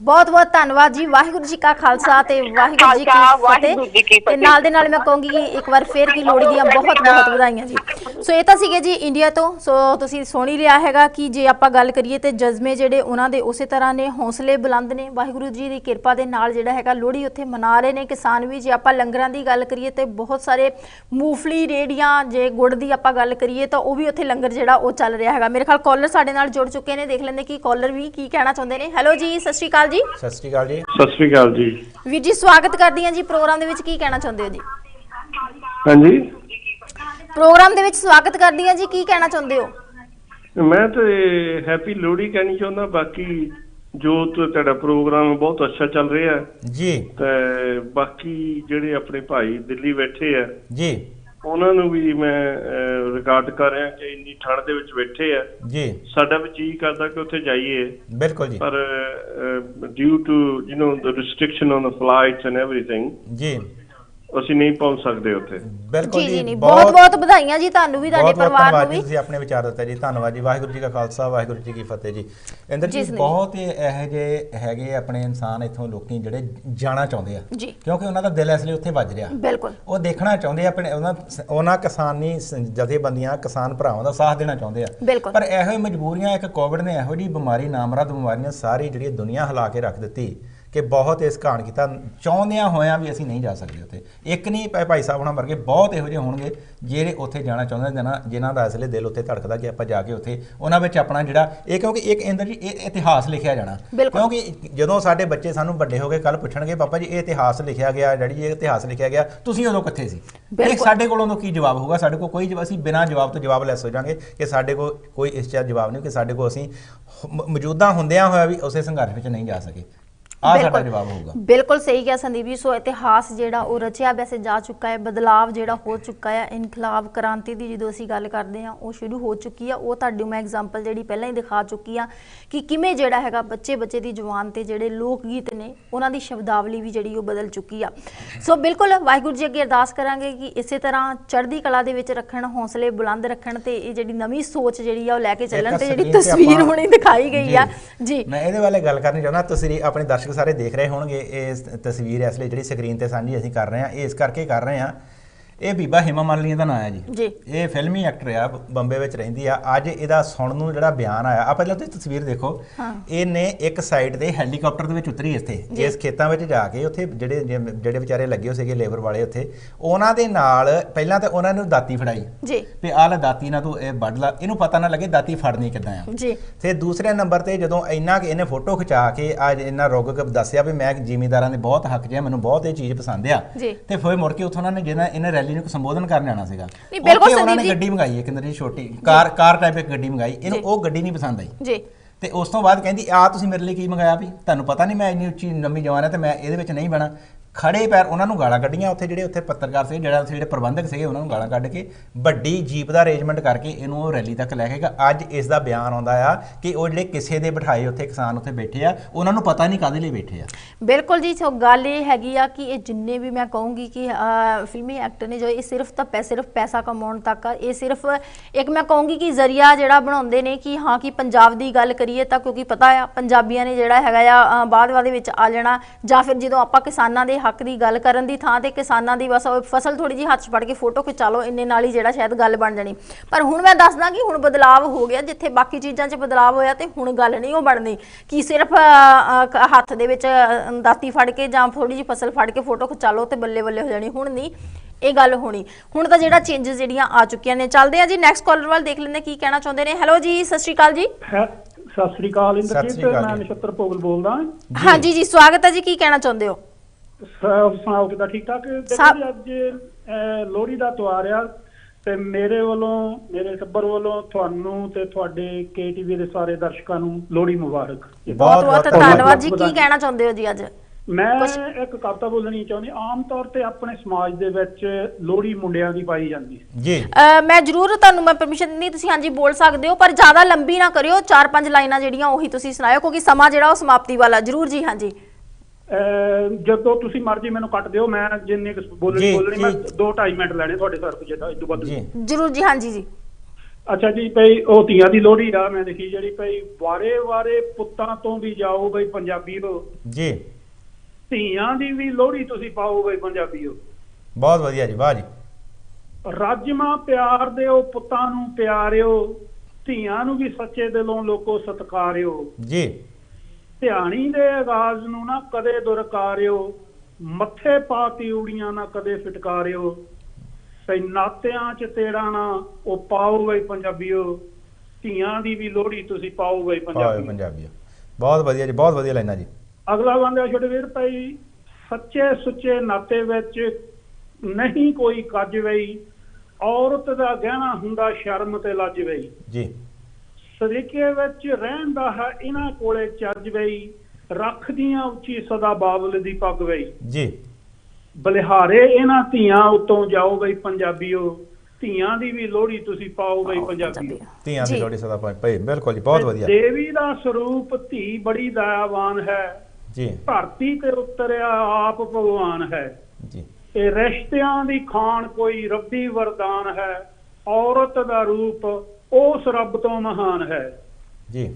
ਬਹੁਤ ਬਹੁਤ ਧੰਨਵਾਦ ਜੀ। ਵਾਹਿਗੁਰੂ ਜੀ ਕਾ ਖਾਲਸਾ ਤੇ ਵਾਹਿਗੁਰੂ ਜੀ ਕੀ ਫਤਿਹ। ਤੇ। ਨਾਲ ਦੇ ਨਾਲ ਮੈਂ ਕਹੂੰਗੀ ਕਿ ਇੱਕ ਵਾਰ ਫੇਰ ਕੀ ਲੋਹੜੀ ਦੀਆਂ ਬਹੁਤ ਬਹੁਤ ਵਧਾਈਆਂ ਜੀ। ਸੋ ਇਹ ਤਾਂ ਸੀਗੇ ਜੀ ਇੰਡੀਆ ਤੋਂ। ਸੋ ਤੁਸੀਂ ਸੁਣ ਲਿਆ ਹੈਗਾ ਕਿ ਜੇ ਆਪਾਂ ਗੱਲ ਕਰੀਏ ਤੇ ਜਜ਼ਮੇ ਜਿਹੜੇ ਉਹਨਾਂ ਦੇ ਉਸੇ ਤਰ੍ਹਾਂ ਨੇ ਹੌਸਲੇ ਬੁਲੰਦ ਨੇ। ਵਾਹਿਗੁਰੂ ਜੀ ਦੀ ਕਿਰਪਾ ਦੇ ਨਾਲ ਜਿਹੜਾ ਹੈਗਾ ਲੋਹੜੀ ਉੱਥੇ ਮਨਾ ਰਹੇ ਨੇ। ਕਿਸਾਨ ਵੀ ਜੇ ਆਪਾਂ ਲੰਗਰਾਂ ਦੀ ਗੱਲ ਕਰੀਏ ਤੇ ਬਹੁਤ ਸਾਰੇ ਮੂੰਗਫਲੀ ਰੇੜੀਆਂ ਜੇ ਗੁੜ ਦੀ ਆਪਾਂ ਗੱਲ ਕਰੀਏ ਤਾਂ ਉਹ ਵੀ ਉੱਥੇ ਲੰਗਰ ਜਿਹੜਾ ਉਹ ਚੱਲ ਰਿਹਾ ਹੈਗਾ। ਮੇਰੇ ਖਿਆਲ ਕਾਲਰ ਸਾਡੇ ਨਾਲ ਜੁੜ ਚੁੱਕੇ ਨੇ। ਦੇਖ ਲੈਂਦੇ ਕਿ ਕਾਲਰ ਵੀ ਕੀ ਕਹਿਣਾ ਚਾਹੁੰਦੇ ਨੇ। ਹੈਲੋ ਜੀ ਸਤਿ ਸ਼੍ਰੀ ਅਕਾਲ ਜੀ। ਸਤਿ ਸ਼੍ਰੀ ਅਕਾਲ ਜੀ। ਸਤਿ ਸ੍ਰੀ ਅਕਾਲ ਜੀ। ਵੀਰ ਜੀ ਸਵਾਗਤ ਕਰਦੀ ਹਾਂ ਜੀ ਪ੍ਰੋਗਰਾਮ ਦੇ ਵਿੱਚ। ਕੀ ਕਹਿਣਾ ਚਾਹੁੰਦੇ ਹੋ ਜੀ? ਹਾਂਜੀ। ਪ੍ਰੋਗਰਾਮ ਦੇ ਵਿੱਚ ਸਵਾਗਤ ਕਰਦੀ ਹਾਂ ਜੀ। ਕੀ ਕਹਿਣਾ ਚਾਹੁੰਦੇ ਹੋ? ਮੈਂ ਤੇ ਹੈਪੀ ਲੋਹੜੀ ਕਹਿਣੀ ਚਾਹੁੰਦਾ। ਬਾਕੀ ਜੋ ਤੁਹਾਡਾ ਪ੍ਰੋਗਰਾਮ ਬਹੁਤ ਅੱਛਾ ਚੱਲ ਰਿਹਾ ਹੈ। ਜੀ। ਤੇ ਬਾਕੀ ਜਿਹੜੇ ਆਪਣੇ ਭਾਈ ਦਿੱਲੀ ਬੈਠੇ ਆ ਜੀ। ਉਹਨਾਂ ਨੂੰ ਵੀ ਮੈਂ ਰਿਕਾਰਡ ਕਰ ਰਿਹਾ ਕਿ ਇੰਨੀ ਠੰਡ ਦੇ ਵਿੱਚ ਬੈਠੇ ਆ। ਜੀ। ਸਾਡਾ ਵੀ ਜੀ ਕਰਦਾ ਕਿ ਉੱਥੇ ਜਾਈਏ। ਬਿਲਕੁਲ ਜੀ। ਪਰ due to you know the restriction on the flights and everything ਜੀ। ਅਸੀਂ ਨਹੀਂ ਪਹੁੰਚ ਸਕਦੇ ਉੱਥੇ। ਬਿਲਕੁਲ ਜੀ ਜੀ ਨਹੀਂ ਬਹੁਤ ਬਹੁਤ ਵਧਾਈਆਂ ਜੀ ਤੁਹਾਨੂੰ ਵੀ ਤੁਹਾਡੇ ਬਹੁਤ ਬਹੁਤ ਪਰਿਵਾਰ ਨੂੰ ਜੀ ਵੀ। ਤੁਸੀਂ ਆਪਣੇ ਵਿਚਾਰ ਦਿੱਤੇ ਜੀ ਧੰਨਵਾਦ ਜੀ ਵਾਹਿਗੁਰੂ ਜੀ ਕਾ ਖਾਲਸਾ ਵਾਹਿਗੁਰੂ ਜੀ ਕੀ ਫਤਿਹ ਜੀ। ਇੰਦਰ ਜੀ ਜੀ ਸੁਨੀਲ। ਬਹੁਤ ਹੀ ਇਹੋ ਜਿਹੇ ਹੈਗੇ ਆਪਣੇ ਇਨਸਾਨ ਇੱਥੋਂ ਲੋਕੀ ਜਿਹੜੇ ਜਾਣਾ ਚਾਹੁੰਦੇ ਆ। ਜੀ। ਕਿਉਂਕਿ ਉਹਨਾਂ ਦਾ ਦਿਲ ਇਸ ਲਈ ਉੱਥੇ ਵੱਜ ਰਿਹਾ। ਬਿਲਕੁਲ। ਉਹ ਦੇਖਣਾ ਚਾਹੁੰਦੇ ਆ ਆਪਣੇ ਉਹਨਾਂ ਉਹਨਾਂ ਕਿਸਾਨੀ ਸ- ਜਥੇਬੰਦੀਆਂ ਕਿਸਾਨ ਭਰਾਵਾਂ ਦਾ ਸਾਥ ਦੇਣਾ ਚਾਹੁੰਦੇ ਆ। ਬਿਲਕੁਲ। ਪਰ ਇਹੋ ਹੀ ਮਜਬੂਰੀਆਂ ਇੱਕ ਕੋਵਿਡ ਨੇ ਇਹੋ ਜਿਹੀ ਬਿਮਾਰੀ ਨਾਮਰਦ ਬਿਮਾਰੀਆਂ ਸਾਰੀ ਜਿਹੜੀ ਦੁਨੀਆ ਹਿਲਾ ਕੇ ਰੱਖ ਦਿੱਤੀ। ਕਿ ਬਹੁਤ ਇਸ ਘਾਣ ਕੀਤਾ। ਚਾਹੁੰਦਿਆਂ ਹੋਇਆਂ ਵੀ ਅਸੀਂ ਨਹੀਂ ਜਾ ਸਕਦੇ ਉੱਥੇ। ਇੱਕ ਨਹੀਂ ਭਾਈ- ਸਾਹਿਬ ਉਹਨਾਂ ਵਰਗੇ ਬਹੁਤ ਇਹੋ ਜਿਹੇ ਹੋਣਗੇ ਜਿਹੜੇ ਉੱਥੇ ਜਾਣਾ ਚਾਹੁੰਦੇ ਨੇ ਜਿਨ੍ਹਾਂ ਦਾ ਇਸ ਲਈ ਦਿਲ ਉੱਥੇ ਧੜਕਦਾ ਕਿ ਆਪਾਂ ਜਾ ਕੇ ਉੱਥੇ ਉਹਨਾਂ ਵਿੱਚ ਆਪਣਾ ਜਿਹੜਾ ਇਹ ਕਿਉਂਕਿ ਇੱਕ ਇੰਦਰ ਜੀ ਇਹ ਇਤਿਹਾਸ ਲਿਖਿਆ ਜਾਣਾ। ਕਿਉਂਕਿ ਜਦੋਂ ਸਾਡੇ ਬੱਚੇ ਸਾਨੂੰ ਵੱਡੇ ਹੋ ਕੇ ਕੱਲ ਪੁੱਛਣਗੇ ਪਾਪਾ ਜੀ ਇਹ ਇਤਿਹਾਸ ਲਿਖਿਆ ਗਿਆ ਡੈਡੀ ਜੀ ਇਹ ਇਤਿਹਾਸ ਲਿਖਿਆ ਗਿਆ ਤੁਸੀਂ ਉਦੋਂ ਕਿੱਥੇ ਸੀ? ਇਹ। ਸਾਡੇ ਕੋਲੋਂ ਤੋਂ ਕੀ ਜਵਾਬ ਹੋਊਗਾ? ਸਾਡੇ ਕੋਲ ਕੋਈ ਜਵਾਬ ਅਸੀਂ ਬਿਨਾਂ ਜਵਾਬ ਤੋਂ ਜਵਾਬ ਲੈ ਜਾਾਂਗੇ ਕਿ ਸਾਡੇ ਕੋਲ ਕੋਈ ਇਸ ਚੀਜ਼ ਜਵਾਬ ਨਹੀਂ ਕਿ ਸਾਡੇ ਕੋਲ ਅਸੀਂ ਮੌਜੂਦਾ ਹੁੰਦਿਆਂ ਹੋਇਆ ਵੀ ਉਸੇ ਸੰਘਰਸ਼ ਵਿੱਚ ਨਹੀਂ ਜਾ ਸਕੇ। ਆ ਸਾਡਾ ਬਿਲਕੁਲ। ਜਵਾਬ ਹੋਊਗਾ। ਬਿਲਕੁਲ ਸਹੀ ਕਿਹਾ ਸੰਦੀਪ ਜੀ ਸੋ ਇਤਿਹਾਸ ਜਿਹੜਾ ਉਹ ਰਚਿਆ ਵੈਸੇ ਜਾ ਚੁੱਕਾ ਹੈ ਬਦਲਾਵ ਜਿਹੜਾ ਹੋ ਚੁੱਕਾ ਹੈ ਇਨਕਲਾਬ ਕ੍ਰਾਂਤੀ ਦੀ ਜਦੋਂ ਅਸੀਂ ਗੱਲ ਕਰਦੇ ਹਾਂ ਉਹ ਸ਼ੁਰੂ ਹੋ ਚੁੱਕੀ ਆ। ਉਹ ਤੁਹਾਨੂੰ ਮੈਂ ਐਗਜ਼ਾਮਪਲ ਜਿਹੜੀ ਪਹਿਲਾਂ ਹੀ ਦਿਖਾ ਚੁੱਕੀ ਆ ਕਿ ਕਿਵੇਂ ਜਿਹੜਾ ਹੈਗਾ ਬੱਚੇ ਬੱਚੇ ਦੀ ਜ਼ੁਬਾਨ ਤੇ ਜਿਹੜੇ ਲੋਕ ਗੀਤ ਨੇ ਉਹਨਾਂ ਦੀ ਸ਼ਬਦਾਵਲੀ ਵੀ ਜਿਹੜੀ ਉਹ ਬਦਲ ਚੁੱਕੀ ਆ। ਸੋ ਬਿਲਕੁਲ ਵਾਹਿਗੁਰੂ ਜੀ ਅੱਗੇ ਅਰਦਾਸ ਕਰਾਂਗੇ ਕਿ ਇਸੇ ਤਰ੍ਹਾਂ ਚੜ੍ਹਦੀ ਕਲਾ ਦੇ ਵਿੱਚ ਰੱਖਣ ਹੌਸਲੇ ਬੁਲੰਦ ਰੱਖਣ ਤੇ ਇਹ ਜਿਹੜੀ ਨਵੀਂ ਸੋਚ ਜਿਹੜੀ ਆ ਉਹ ਲੈ ਕੇ ਚੱਲਣ ਤੇ ਜਿਹੜੀ ਤਸਵੀਰ ਹੁਣੇ ਦਿਖਾਈ ਗਈ ਆ। ਜੀ। ਮੈਂ ਇਹਦੇ ਬਾਰੇ ਗੱਲ ਕਰਨੀ ਚਾਹੁੰਦਾ ਤੁਸੀਂ ਆਪਣੇ ਦਰਸ਼ਕ ਸਾਰੇ ਦੇਖ ਰਹੇ ਹੋਣਗੇ, ਇਹ ਤਸਵੀਰ ਇਸ ਲਈ ਜਿਹੜੀ ਸਕਰੀਨ ਤੇ ਸਾਂਝੀ ਅਸੀਂ ਕਰ ਰਹੇ ਹਾਂ, ਇਹ ਇਸ ਕਰਕੇ ਕਰ ਰਹੇ ਹਾਂ ਇਹ ਬੀਬਾ ਹਿਮਾ ਮਾਲਿਨੀ ਦਾ ਨਾਂ ਹੈ ਜੀ। ਇਹ ਫਿਲਮੀ ਐਕਟਰ ਆ ਬੰਬੇ ਵਿੱਚ ਰਹਿੰਦੀ ਆ। ਅੱਜ ਇਹਦਾ ਸੁਣਨ ਨੂੰ ਜਿਹੜਾ ਬਿਆਨ ਆਇਆ ਆ ਪਹਿਲਾਂ ਤੁਸੀਂ ਤਸਵੀਰ ਦੇਖੋ। ਇਹਨੇ ਇੱਕ ਸਾਈਡ ਤੇ ਹੈਲੀਕਾਪਟਰ ਦੇ ਵਿੱਚ ਉਤਰੀ ਇੱਥੇ ਇਸ ਖੇਤਾਂ ਵਿੱਚ ਜਾ ਕੇ ਉੱਥੇ ਜਿਹੜੇ ਜਿਹੜੇ ਵਿਚਾਰੇ ਲੱਗੇ ਹੋ ਸੀਗੇ ਲੇਬਰ ਵਾਲੇ ਉੱਥੇ ਉਹਨਾਂ ਦੇ ਨਾਲ ਪਹਿਲਾਂ ਤਾਂ ਉਹਨਾਂ ਨੂੰ ਦਾਤੀ ਫੜਾਈ। ਜੀ। ਤੇ ਆਹ ਲੈ ਦਾਤੀ ਨਾਲ ਤੂੰ ਇਹ ਵੱਢ ਲਾ। ਇਹਨੂੰ ਪਤਾ ਨਾ ਲੱਗੇ ਦਾਤੀ ਫੜਨੀ ਕਿੱਦਾਂ ਆ। ਜੀ। ਤੇ ਦੂਸਰੇ ਨੰਬਰ ਤੇ ਜਦੋਂ ਇੰਨਾ ਕਿ ਇਹਨੇ ਫੋਟੋ ਖਿਚਾ ਕੇ ਅੱਜ ਇਹਨਾਂ ਰੁਕ ਕੇ ਦੱਸਿਆ ਵੀ ਮੈਂ ਜ਼ਿਮੀਂਦਾਰਾਂ ਦੇ ਬਹੁਤ ਹੱਕ ਆ ਮੈਨੂੰ ਬਹੁਤ ਇਹ ਚੀਜ਼ ਪਸੰਦ ਆ। ਤੇ ਫਿਰ ਮੁੜ ਕੇ ਉੱਥੋਂ ਉਹਨਾਂ ਨੇ ਜਿਹਨਾਂ ਇਹਨੇ ਰੈਲੀ ਨੂੰ ਸੰਬੋਧਨ ਕਰਨ ਜਾਣਾ ਸੀਗਾ। ਨਹੀਂ, ਬਿਲਕੁਲ ਸੰਦੀਪ ਨੇ ਜੀ। ਗੱਡੀ ਮੰਗਾਈ ਇੱਕ ਨਰੀ ਛੋਟੀ ਕਾਰ ਕਾਰ ਟਾਈਪ ਇੱਕ ਗੱਡੀ ਮੰਗਾਈ ਇਹਨੂੰ। ਉਹ ਗੱਡੀ ਨਹੀਂ ਪਸੰਦ ਆਈ। ਜੀ। ਤੇ ਉਸ ਤੋਂ ਬਾਅਦ ਕਹਿੰਦੀ ਆ ਤੁਸੀਂ ਮੇਰੇ ਲਈ ਕੀ ਮੰਗਾਇਆ ਵੀ? ਤੁਹਾਨੂੰ ਪਤਾ ਨਹੀਂ ਮੈਂ ਇੰਨੀ ਉੱਚੀ ਲੰਮੀ ਜਵਾਨ ਹੈ ਤੇ ਮੈਂ ਇਹਦੇ ਵਿੱਚ ਨਹੀਂ ਬਣਾ ਖੜੇ ਪੈਰ ਉਹਨਾਂ ਨੂੰ ਗਾਲਾਂ ਕੱਢੀਆਂ। ਉੱਥੇ ਜਿਹੜੇ ਉੱਥੇ ਪੱਤਰਕਾਰ ਸੀ ਜਿਹੜਾ ਜਿਹੜੇ ਪ੍ਰਬੰਧਕ ਸੀਗੇ, ਉਹਨਾਂ ਨੂੰ ਗਾਲਾਂ ਕੱਢ ਕੇ ਵੱਡੀ ਜੀਪ ਦਾ ਅਰੇਂਜਮੈਂਟ ਕਰਕੇ ਇਹਨੂੰ ਉਹ ਰੈਲੀ ਤੱਕ ਲੈ ਕੇ ਗਿਆ ਅੱਜ ਇਸ ਦਾ ਬਿਆਨ ਆਉਂਦਾ ਆ ਕਿ ਉਹ ਜਿਹੜੇ ਕਿਸੇ ਦੇ ਬਿਠਾਏ ਉੱਥੇ ਕਿਸਾਨ ਉੱਥੇ ਬੈਠੇ ਆ, ਉਹਨਾਂ ਨੂੰ ਪਤਾ ਨਹੀਂ ਕਾਦੇ ਲਈ ਬੈਠੇ ਆ। ਬਿਲਕੁਲ ਜੀ, ਸੋ ਗੱਲ ਇਹ ਹੈਗੀ ਆ ਕਿ ਇਹ ਜਿੰਨੇ ਵੀ ਮੈਂ ਕਹੂੰਗੀ ਕਿ ਫਿਲਮੀ ਐਕਟਰ ਨੇ ਜੋ ਇਹ ਸਿਰਫ ਤਾਂ ਪੈ, ਸਿਰਫ ਪੈਸਾ ਕਮਾਉਣ ਤੱਕ ਇਹ ਸਿਰਫ ਇੱਕ ਮੈਂ ਕਹੂੰਗੀ ਕਿ ਜ਼ਰੀਆ ਜਿਹੜਾ ਬਣਾਉਂਦੇ ਨੇ ਕਿ ਹਾਂ, ਕਿ ਪੰਜਾਬ ਦੀ ਗੱਲ ਕਰੀਏ ਤਾਂ ਕਿਉਂਕਿ ਪਤਾ ਆ, ਪੰਜਾਬੀਆਂ ਨੇ ਜਿਹੜਾ ਹੈਗਾ ਆ ਬਾਅਦ ਬਾਅਦ ਵਿੱਚ ਆ ਜਾਣਾ ਜਾਂ ਫਿਰ ਜਦੋਂ ਆਪਾਂ ਕਿਸਾਨਾਂ ਦੇ ਹੱਕ ਦੀ ਗੱਲ ਕਰਨ ਦੀ ਥਾਂ ਤੇ ਕਿਸਾਨਾਂ ਦੀ ਬਸ ਫਸਲ ਥੋੜੀ ਜਿਹੀ ਹੱਥ 'ਚ ਫੜ ਕੇ ਫੋਟੋ ਖਿਚਾ ਲਓ ਇੰਨੇ ਨਾਲ ਹੀ ਜਿਹੜਾ ਸ਼ਾਇਦ ਗੱਲ ਬਣ ਜਾਣੀ। ਪਰ ਹੁਣ ਮੈਂ ਦੱਸਦਾ ਕਿ ਹੁਣ ਬਦਲਾਵ ਹੋ ਗਿਆ ਜਿੱਥੇ ਬਾਕੀ ਚੀਜ਼ਾਂ 'ਚ ਬਦਲਾਵ ਹੋਇਆ ਤੇ ਹੁਣ ਗੱਲ ਨਹੀਂ ਉਹ ਬਣਨੀ। ਕਿ ਸਿਰਫ ਹੱਥ ਦੇ ਵਿੱਚ ਦਾਤੀ ਫੜ ਕੇ ਜਾਂ ਥੋੜੀ ਜਿਹੀ ਫਸਲ ਫੜ ਕੇ ਫੋਟੋ ਖਿਚਾ ਲਓ ਤੇ ਬੱਲੇ ਬੱਲੇ ਹੋ ਜਾਣੀ। ਹੁਣ ਨਹੀਂ ਇਹ ਗੱਲ ਹੋਣੀ। ਹੁਣ ਤਾਂ ਜਿਹੜਾ ਚੇਂਜਸ ਜਿਹੜੀਆਂ ਆ ਚੁੱਕੀਆਂ ਨੇ ਚੱਲਦੇ ਆ ਜੀ ਨੈਕਸਟ ਕਾਲਰ ਵੱਲ ਦੇਖ ਲੈਂਦੇ ਕੀ ਕਹਿਣਾ ਚਾਹੁੰਦੇ ਨੇ। ਹੈਲੋ ਜੀ ਸਤਿ ਸ਼੍ਰੀ ਅਕਾਲ ਜੀ। ਸਤਿ ਸ੍ਰੀ ਅਕਾਲ ਇੰਦਰਜੀਤ ਮੈਂ ਜੀ। ਨਛੱਤਰ ਭੋਗਲ ਬੋਲਦਾ ਹਾਂਜੀ ਜੀ ਸਵਾਗਤ ਹੈ ਜੀ ਕੀ ਕਹਿਣਾ ਚਾਹੁੰਦੇ ਹੋ? ਸ- ਸੁਣਾਓ ਕਿਦਾਂ ਠੀਕ ਠਾਕ। ਦੇਖੋ ਸਭ- ਜੀ ਅੱਜ ਲੋਹੜੀ ਦਾ ਤਿਉਹਾਰ ਆ ਤੇ ਮੇਰੇ ਵੱਲੋਂ ਮੇਰੇ ਟੱਬਰ ਵੱਲੋਂ ਤੁਹਾਨੂੰ ਤੇ ਤੁਹਾਡੇ ਕੇਟੀਵੀ ਦੇ ਸਾਰੇ ਦਰਸ਼ਕਾਂ ਨੂੰ ਲੋਹੜੀ ਮੁਬਾਰਕ। ਬਹੁਤ ਬਹੁਤ ਧੰਨਵਾਦ। ਜੀ। ਕੀ ਕਹਿਣਾ ਚਾਹੁੰਦੇ ਹੋ ਜੀ ਅੱਜ? ਮੈਂ ਇੱਕ ਕਵਿਤਾ ਬੋਲਣੀ ਚਾਹੁੰਦੀ ਆਮ ਤੌਰ ਤੇ ਆਪਣੇ ਸਮਾਜ ਦੇ ਵਿੱਚ ਲੋਹੜੀ ਮੁੰਡਿਆਂ ਦੀ ਪਾਈ ਜਾਂਦੀ ਹੈ। ਜੀ। ਮੈਂ ਜਰੂਰ ਤੁਹਾਨੂੰ ਮੈਂ ਪਰਮਿਸ਼ਨ ਦਿੰਦੀ ਤੁਸੀਂ ਹਾਂਜੀ ਬੋਲ ਸਕਦੇ ਹੋ ਪਰ ਜ਼ਿਆਦਾ ਲੰਬੀ ਨਾ ਕਰਿਓ। ਚਾਰ ਪੰਜ ਲਾਈਨਾਂ ਜਿਹੜੀਆਂ ਉਹੀ ਤੁਸੀਂ ਸੁਣਾਇਓ ਕਿਉਂਕਿ ਸਮਾਂ ਜਿਹੜਾ ਉਹ ਸਮਾਪਤੀ ਵਾਲਾ। ਜਰੂਰ ਜੀ ਹਾਂਜੀ। ਜਦੋਂ ਤੁਸੀਂ ਮਰਜ਼ੀ ਮੈਨੂੰ ਕੱਟ ਦਿਓ ਮੈਂ ਜਿੰਨੀ ਕੁ ਜੀ, ਬੋਲਣੀ ਬੋਲਣੀ ਮੈਂ ਜੀ। 2.5 ਮਿੰਟ ਲੈਣੇ ਤੁਹਾਡੇ ਸਿਰ ਤੋਂ ਜਿੱਦਾਂ ਇਸ ਤੋਂ ਵੱਧ ਜੀ। ਜਰੂਰ ਜੀ ਹਾਂਜੀ ਜੀ। ਅੱਛਾ ਜੀ ਭਈ ਉਹ ਧੀਆਂ ਦੀ ਲੋਹੜੀ ਆ ਮੈਂ ਦੇਖੀ ਜਿਹੜੀ ਭਈ ਵਾਰੇ ਵਾਰੇ ਪੁੱਤਾਂ ਤੋਂ ਵੀ ਜਾਓ ਬਈ ਪੰਜਾਬੀਓ ਜੀ। ਧੀਆਂ ਦੀ ਵੀ ਲੋਹੜੀ ਤੁਸੀਂ ਪਾਓ ਬਈ ਪੰਜਾਬੀਓ ਬਹੁਤ ਵਧੀਆ ਜੀ ਵਾਹ ਜੀ। ਰਾਜਮਾ ਪਿਆਰ ਦਿਓ ਪੁੱਤਾਂ ਨੂੰ ਪਿਆਰਿਓ ਧੀਆਂ ਨੂੰ ਵੀ ਸੱਚੇ ਦਿਲੋਂ ਲੋਕੋ ਸਤਕਾਰਿਓ। ਜੀ। ਧਿਆਣੀ ਦੇ ਆਗਾਜ਼ ਨੂੰ ਨਾ ਕਦੇ ਦੁਰਕਾਰਿਓ ਮੱਥੇ ਪਾ ਤਿਉੜੀਆਂ ਨਾ ਕਦੇ ਫਟਕਾਰਿਓ। ਤੇ ਨਾਤਿਆਂ ਚ ਤੇੜਾ ਨਾ ਉਹ ਪਾਓ ਬਈ ਪੰਜਾਬੀਓ। ਧੀਆਂ ਦੀ ਵੀ ਲੋਹੜੀ ਤੁਸੀਂ ਪਾਓ ਭਾਵੇਂ ਪੰਜਾਬੀ ਬਹੁਤ ਵਧੀਆ ਜੀ ਬਹੁਤ ਵਧੀਆ ਲਾਈਨਾਂ ਜੀ। ਅਗਲਾ ਬੰਦਾ ਛੋਟੇ ਵੀਰ ਭਾਈ ਸੱਚੇ ਸੁੱਚੇ ਨਾਤੇ ਵਿੱਚ ਨਹੀਂ ਕੋਈ ਕੱਜ ਵਈ ਔਰਤ ਦਾ ਗਹਿਣਾ ਹੁੰਦਾ ਸ਼ਰਮ ਤੇ ਲੱਜ ਵਈ ਜੀ। ਸਰੀਕੇ ਵਿੱਚ ਰਹਿੰਦਾ ਹੈ ਇਹਨਾਂ ਕੋਲੇ ਚੱਜ ਵਈ ਰੱਖਦੀਆਂ ਉੱਚੀ ਸਦਾ ਬਾਬਲ ਦੀ ਪੱਗ ਵਈ। ਜੀ। ਬਲਿਹਾਰੇ ਇਹਨਾਂ ਧੀਆਂ ਉਤੋਂ ਜਾਓ ਬਈ ਪੰਜਾਬੀਓ ਧੀਆਂ ਦੀ ਵੀ ਲੋਹੜੀ ਤੁਸੀਂ ਪਾਓ ਬਈ ਪੰਜਾਬੀਓ। ਧੀਆਂ ਦੀ। ਲੋੜੀ ਸਦਾ ਭਾਈ ਬਿਲਕੁਲ ਜੀ ਬਹੁਤ ਵਧੀਆ। ਦੇਵੀ ਦਾ ਸਰੂਪ ਧੀ ਬੜੀ ਦਇਆਵਾਨ ਹੈ। ਜੀ। ਧਰਤੀ ਤੇ ਉਤਰਿਆ ਆਪ ਭਗਵਾਨ ਹੈ। ਜੀ। ਇਹ ਰਿਸ਼ਤਿਆਂ ਦੀ ਖਾਨ ਕੋਈ ਰੱਬੀ ਵਰਦਾਨ ਹੈ। ਔਰਤ ਦਾ ਰੂਪ ਉਸ ਰੱਬ ਤੋਂ ਮਹਾਨ ਹੈ। ਜੀ।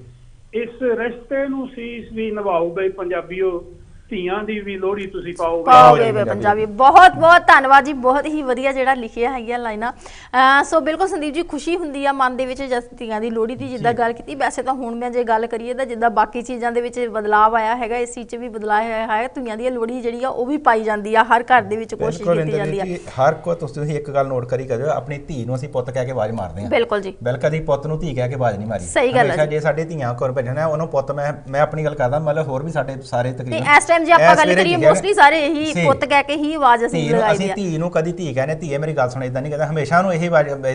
ਇਸ ਰਿਸ਼ਤੇ ਨੂੰ ਸੀਸ ਵੀ ਨਿਭਾਓ ਬਈ ਪੰਜਾਬੀਓ। ਧੀਆਂ ਦੀ ਵੀ ਲੋਹੜੀ ਤੁਸੀਂ। ਪਾਓਗੇ। ਜੀ, ਵੇ ਪੰਜਾਬੀ। ਬਹੁਤ ਬਹੁਤ ਧੰਨਵਾਦ ਜੀ ਬਹੁਤ ਹੀ ਵਧੀਆ ਜਿਹੜਾ ਲਿਖਿਆ ਹੈਗੀਆਂ ਲਾਈਨਾਂ। ਅਹ ਸੋ ਬਿਲਕੁਲ ਸੰਦੀਪ ਜੀ ਖੁਸ਼ੀ ਹੁੰਦੀ ਆ ਮਨ ਦੇ ਵਿੱਚ ਜਦ ਧੀਆਂ ਦੀ ਲੋਹੜੀ ਦੀ ਜਿੱਦਾਂ ਗੱਲ ਕੀਤੀ। ਵੈਸੇ ਤਾਂ ਹੁਣ ਮੈਂ ਜੇ ਗੱਲ ਕਰੀਏ ਤਾਂ ਜਿੱਦਾਂ ਬਾਕੀ ਚੀਜ਼ਾਂ ਦੇ ਵਿੱਚ ਬਦਲਾਅ ਆਇਆ ਹੈਗਾ ਇਸ ਚੀਜ਼ 'ਚ ਵੀ ਬਦਲਾਅ ਆਇਆ ਹੈ। ਧੀਆਂ ਦੀ ਲੋਹੜੀ ਜਿਹੜੀ ਆ ਉਹ ਵੀ ਪਾਈ ਜਾਂਦੀ ਆ ਹਰ ਘਰ ਦੇ ਵਿੱਚ ਕੋਸ਼ਿਸ਼ ਬਿਲਕੁਲ ਕੀਤੀ ਜਾਂਦੀ ਆ। ਜੀ ਹਰ ਕੋ ਤੁਸੀਂ ਇੱਕ ਗੱਲ ਨੋਟ ਕਰੀ ਕਰਿਓ ਆਪਣੀ ਧੀ ਨੂੰ ਅਸੀਂ ਪੁੱਤ ਕਹਿ ਕੇ ਆਵਾਜ਼ ਮਾਰਦੇ ਹਾਂ। ਬਿਲਕੁਲ ਜੀ। ਬਿਲਕੁਲ ਕਦੀ ਪੁੱਤ ਨੂੰ ਧੀ ਕਹਿ ਕੇ ਆਵਾਜ਼ ਨਹੀਂ ਮਾਰੀ। ਸਹੀ ਗੱਲ ਹੈ ਹਮੇਸ਼ਾ ਜੀ। ਜੇ ਸਾਡੇ ਧੀਆਂ ਕੋਲ ਭੇਜਣਾ ਉਹਨੂੰ ਪੁੱਤ ਮੈਂ ਮੈਂ ਆਪਣੀ ਗੱਲ ਕਰਦਾ ਮਤਲਬ ਹੋਰ ਵੀ ਸਾਡੇ ਸਾਰੇ ਤਕਰੀਬਨ ਇਸ ਟਾਈਮ ਟਾਈਮ ਜੇ ਆਪਾਂ ਗੱਲ ਕਰੀਏ ਮੋਸਟਲੀ ਸਾਰੇ ਇਹੀ। ਪੁੱਤ ਕਹਿ ਕੇ ਹੀ ਆਵਾਜ਼ ਅਸੀਂ ਲਗਾਈ ਦੀ ਆ ਧੀ ਨੂੰ ਕਦੀ ਧੀ ਕਹਿੰਦੇ ਧੀਏ ਮੇਰੀ ਗੱਲ ਸੁਣ ਇਦਾਂ ਨਹੀਂ ਕਹਿੰਦਾ ਹਮੇਸ਼ਾ ਨੂੰ ਇਹੀ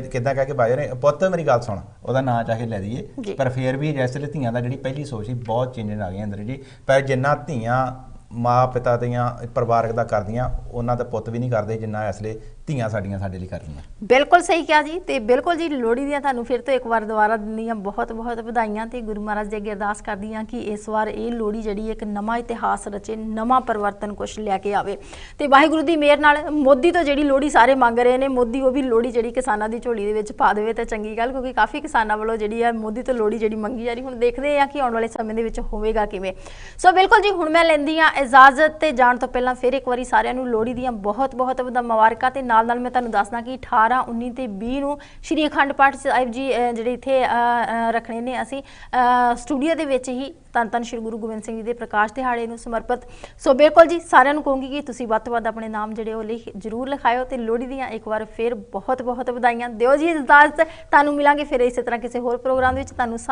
ਕਿਦਾਂ ਕਹਿ ਕੇ ਬਾਜੋ ਨੇ ਪੁੱਤ ਮੇਰੀ ਗੱਲ ਸੁਣ ਉਹਦਾ ਨਾਂ ਚਾਹੇ ਲੈ ਜੀ। ਦਈਏ ਪਰ ਫਿਰ ਵੀ ਜਿਸ ਵੇਲੇ ਧੀਆਂ ਦਾ ਜਿਹੜੀ ਪਹਿਲੀ ਸੋਚ ਸੀ ਬਹੁਤ ਚੇਂਜਸ ਆ ਗਈਆਂ ਅੰਦਰ ਜੀ ਪਰ ਜਿੰਨਾ ਧੀਆਂ ਮਾਂ ਪਿਤਾ ਦੀਆਂ ਪਰਿਵਾਰਕ ਦਾ ਕਰਦੀਆਂ ਉਹਨਾਂ ਦਾ ਪੁੱਤ ਵੀ ਨਹੀਂ ਕਰਦੇ ਜਿੰਨਾ ਇਸ ਵੇਲੇ ਧੀਆਂ ਸਾਡੀਆਂ ਸਾਡੇ ਲਈ ਕਰਦੀਆਂ ਬਿਲਕੁਲ ਸਹੀ ਕਿਹਾ ਜੀ ਤੇ ਬਿਲਕੁਲ ਜੀ ਲੋਹੜੀ ਦੀਆਂ ਤੁਹਾਨੂੰ ਫਿਰ ਤੋਂ ਇੱਕ ਵਾਰ ਦੁਬਾਰਾ ਦਿੰਦੀਆਂ ਬਹੁਤ ਬਹੁਤ ਵਧਾਈਆਂ ਤੇ ਗੁਰੂ ਮਹਾਰਾਜ ਦੇ ਅੱਗੇ ਅਰਦਾਸ ਕਰਦੀ ਹਾਂ ਕਿ ਇਸ ਵਾਰ ਇਹ ਲੋਹੜੀ ਜਿਹੜੀ ਇੱਕ ਨਵਾਂ ਇਤਿਹਾਸ ਰਚੇ, ਨਵਾਂ ਪਰਿਵਰਤਨ ਕੁਝ ਲੈ ਕੇ ਆਵੇ। ਤੇ ਵਾਹਿਗੁਰੂ ਦੀ ਮਿਹਰ ਨਾਲ ਮੋਦੀ ਤੋਂ ਜਿਹੜੀ ਲੋਹੜੀ ਸਾਰੇ ਮੰਗ ਰਹੇ ਨੇ, ਮੋਦੀ ਉਹ ਵੀ ਲੋਹੜੀ ਜਿਹੜੀ ਕਿਸਾਨਾਂ ਦੀ ਝੋਲੀ ਦੇ ਵਿੱਚ ਪਾ ਦੇਵੇ ਤਾਂ ਚੰਗੀ ਗੱਲ, ਕਿਉਂਕਿ ਕਾਫੀ ਕਿਸਾਨਾਂ ਵੱਲੋਂ ਜਿਹੜੀ ਆ ਮੋਦੀ ਤੋਂ ਲੋਹੜੀ ਜਿਹੜੀ ਮੰਗੀ ਜਾ ਰਹੀ, ਹੁਣ ਦੇਖਦੇ ਹਾਂ ਕਿ ਆਉਣ ਵਾਲੇ ਸਮੇਂ ਦੇ ਵਿੱਚ ਹੋਵੇਗਾ ਕਿਵੇਂ। ਸੋ ਬਿਲਕੁਲ ਜੀ, ਹੁਣ ਮੈਂ ਲੈਂਦੀ ਹਾਂ ਇਜਾਜ਼ਤ ਤੇ ਜਾਣ ਤੋਂ ਪਹਿਲਾਂ ਫਿਰ ਇੱਕ ਵਾਰੀ ਸਾਰਿਆਂ ਨੂੰ ਲੋਹੜੀ ਦੀਆਂ ਬਹੁਤ ਬਹੁਤ ਵਧਾ ਮੁਬਾਰਕਾਂ ਤੇ ਨਾਲ ਨਾਲ ਮੈਂ ਤੁਹਾਨੂੰ ਦੱਸਦਾ ਕਿ 18 19 ਤੇ 20 ਨੂੰ ਸ਼੍ਰੀ ਅਖੰਡ ਪਾਠ ਸਾਹਿਬ ਜੀ ਜਿਹੜੇ ਇੱਥੇ ਰੱਖਣੇ ਨੇ, ਅਸੀਂ ਸਟੂਡੀਓ ਦੇ ਵਿੱਚ ਹੀ ਧੰਨ ਧੰਨ ਸ਼੍ਰੀ ਗੁਰੂ ਗੋਬਿੰਦ ਸਿੰਘ ਜੀ ਦੇ ਪ੍ਰਕਾਸ਼ ਦਿਹਾੜੇ ਨੂੰ ਸਮਰਪਿਤ ਸੋ ਬਿਲਕੁਲ ਜੀ, ਸਾਰਿਆਂ ਨੂੰ ਕਹੂੰਗੀ ਕਿ ਤੁਸੀਂ ਵੱਧ ਤੋਂ ਵੱਧ ਆਪਣੇ ਨਾਮ ਜਿਹੜੇ ਉਹ ਲਿਖ, ਜਰੂਰ ਲਿਖਾਇਓ ਤੇ ਲੋਹੜੀ ਦੀਆਂ ਇੱਕ ਵਾਰ ਫਿਰ ਬਹੁਤ ਬਹੁਤ ਵਧਾਈਆਂ ਦਿਓ ਜੀ ਇਜਾਜ਼ਤ ਤੁਹਾਨੂੰ ਮਿਲਾਂਗੇ, ਫਿਰ ਇਸੇ ਤਰ੍ਹਾਂ ਕਿਸੇ ਹੋਰ ਪ੍ਰੋਗਰਾਮ ਦੇ ਵਿੱਚ ਤੁਹਾਨੂੰ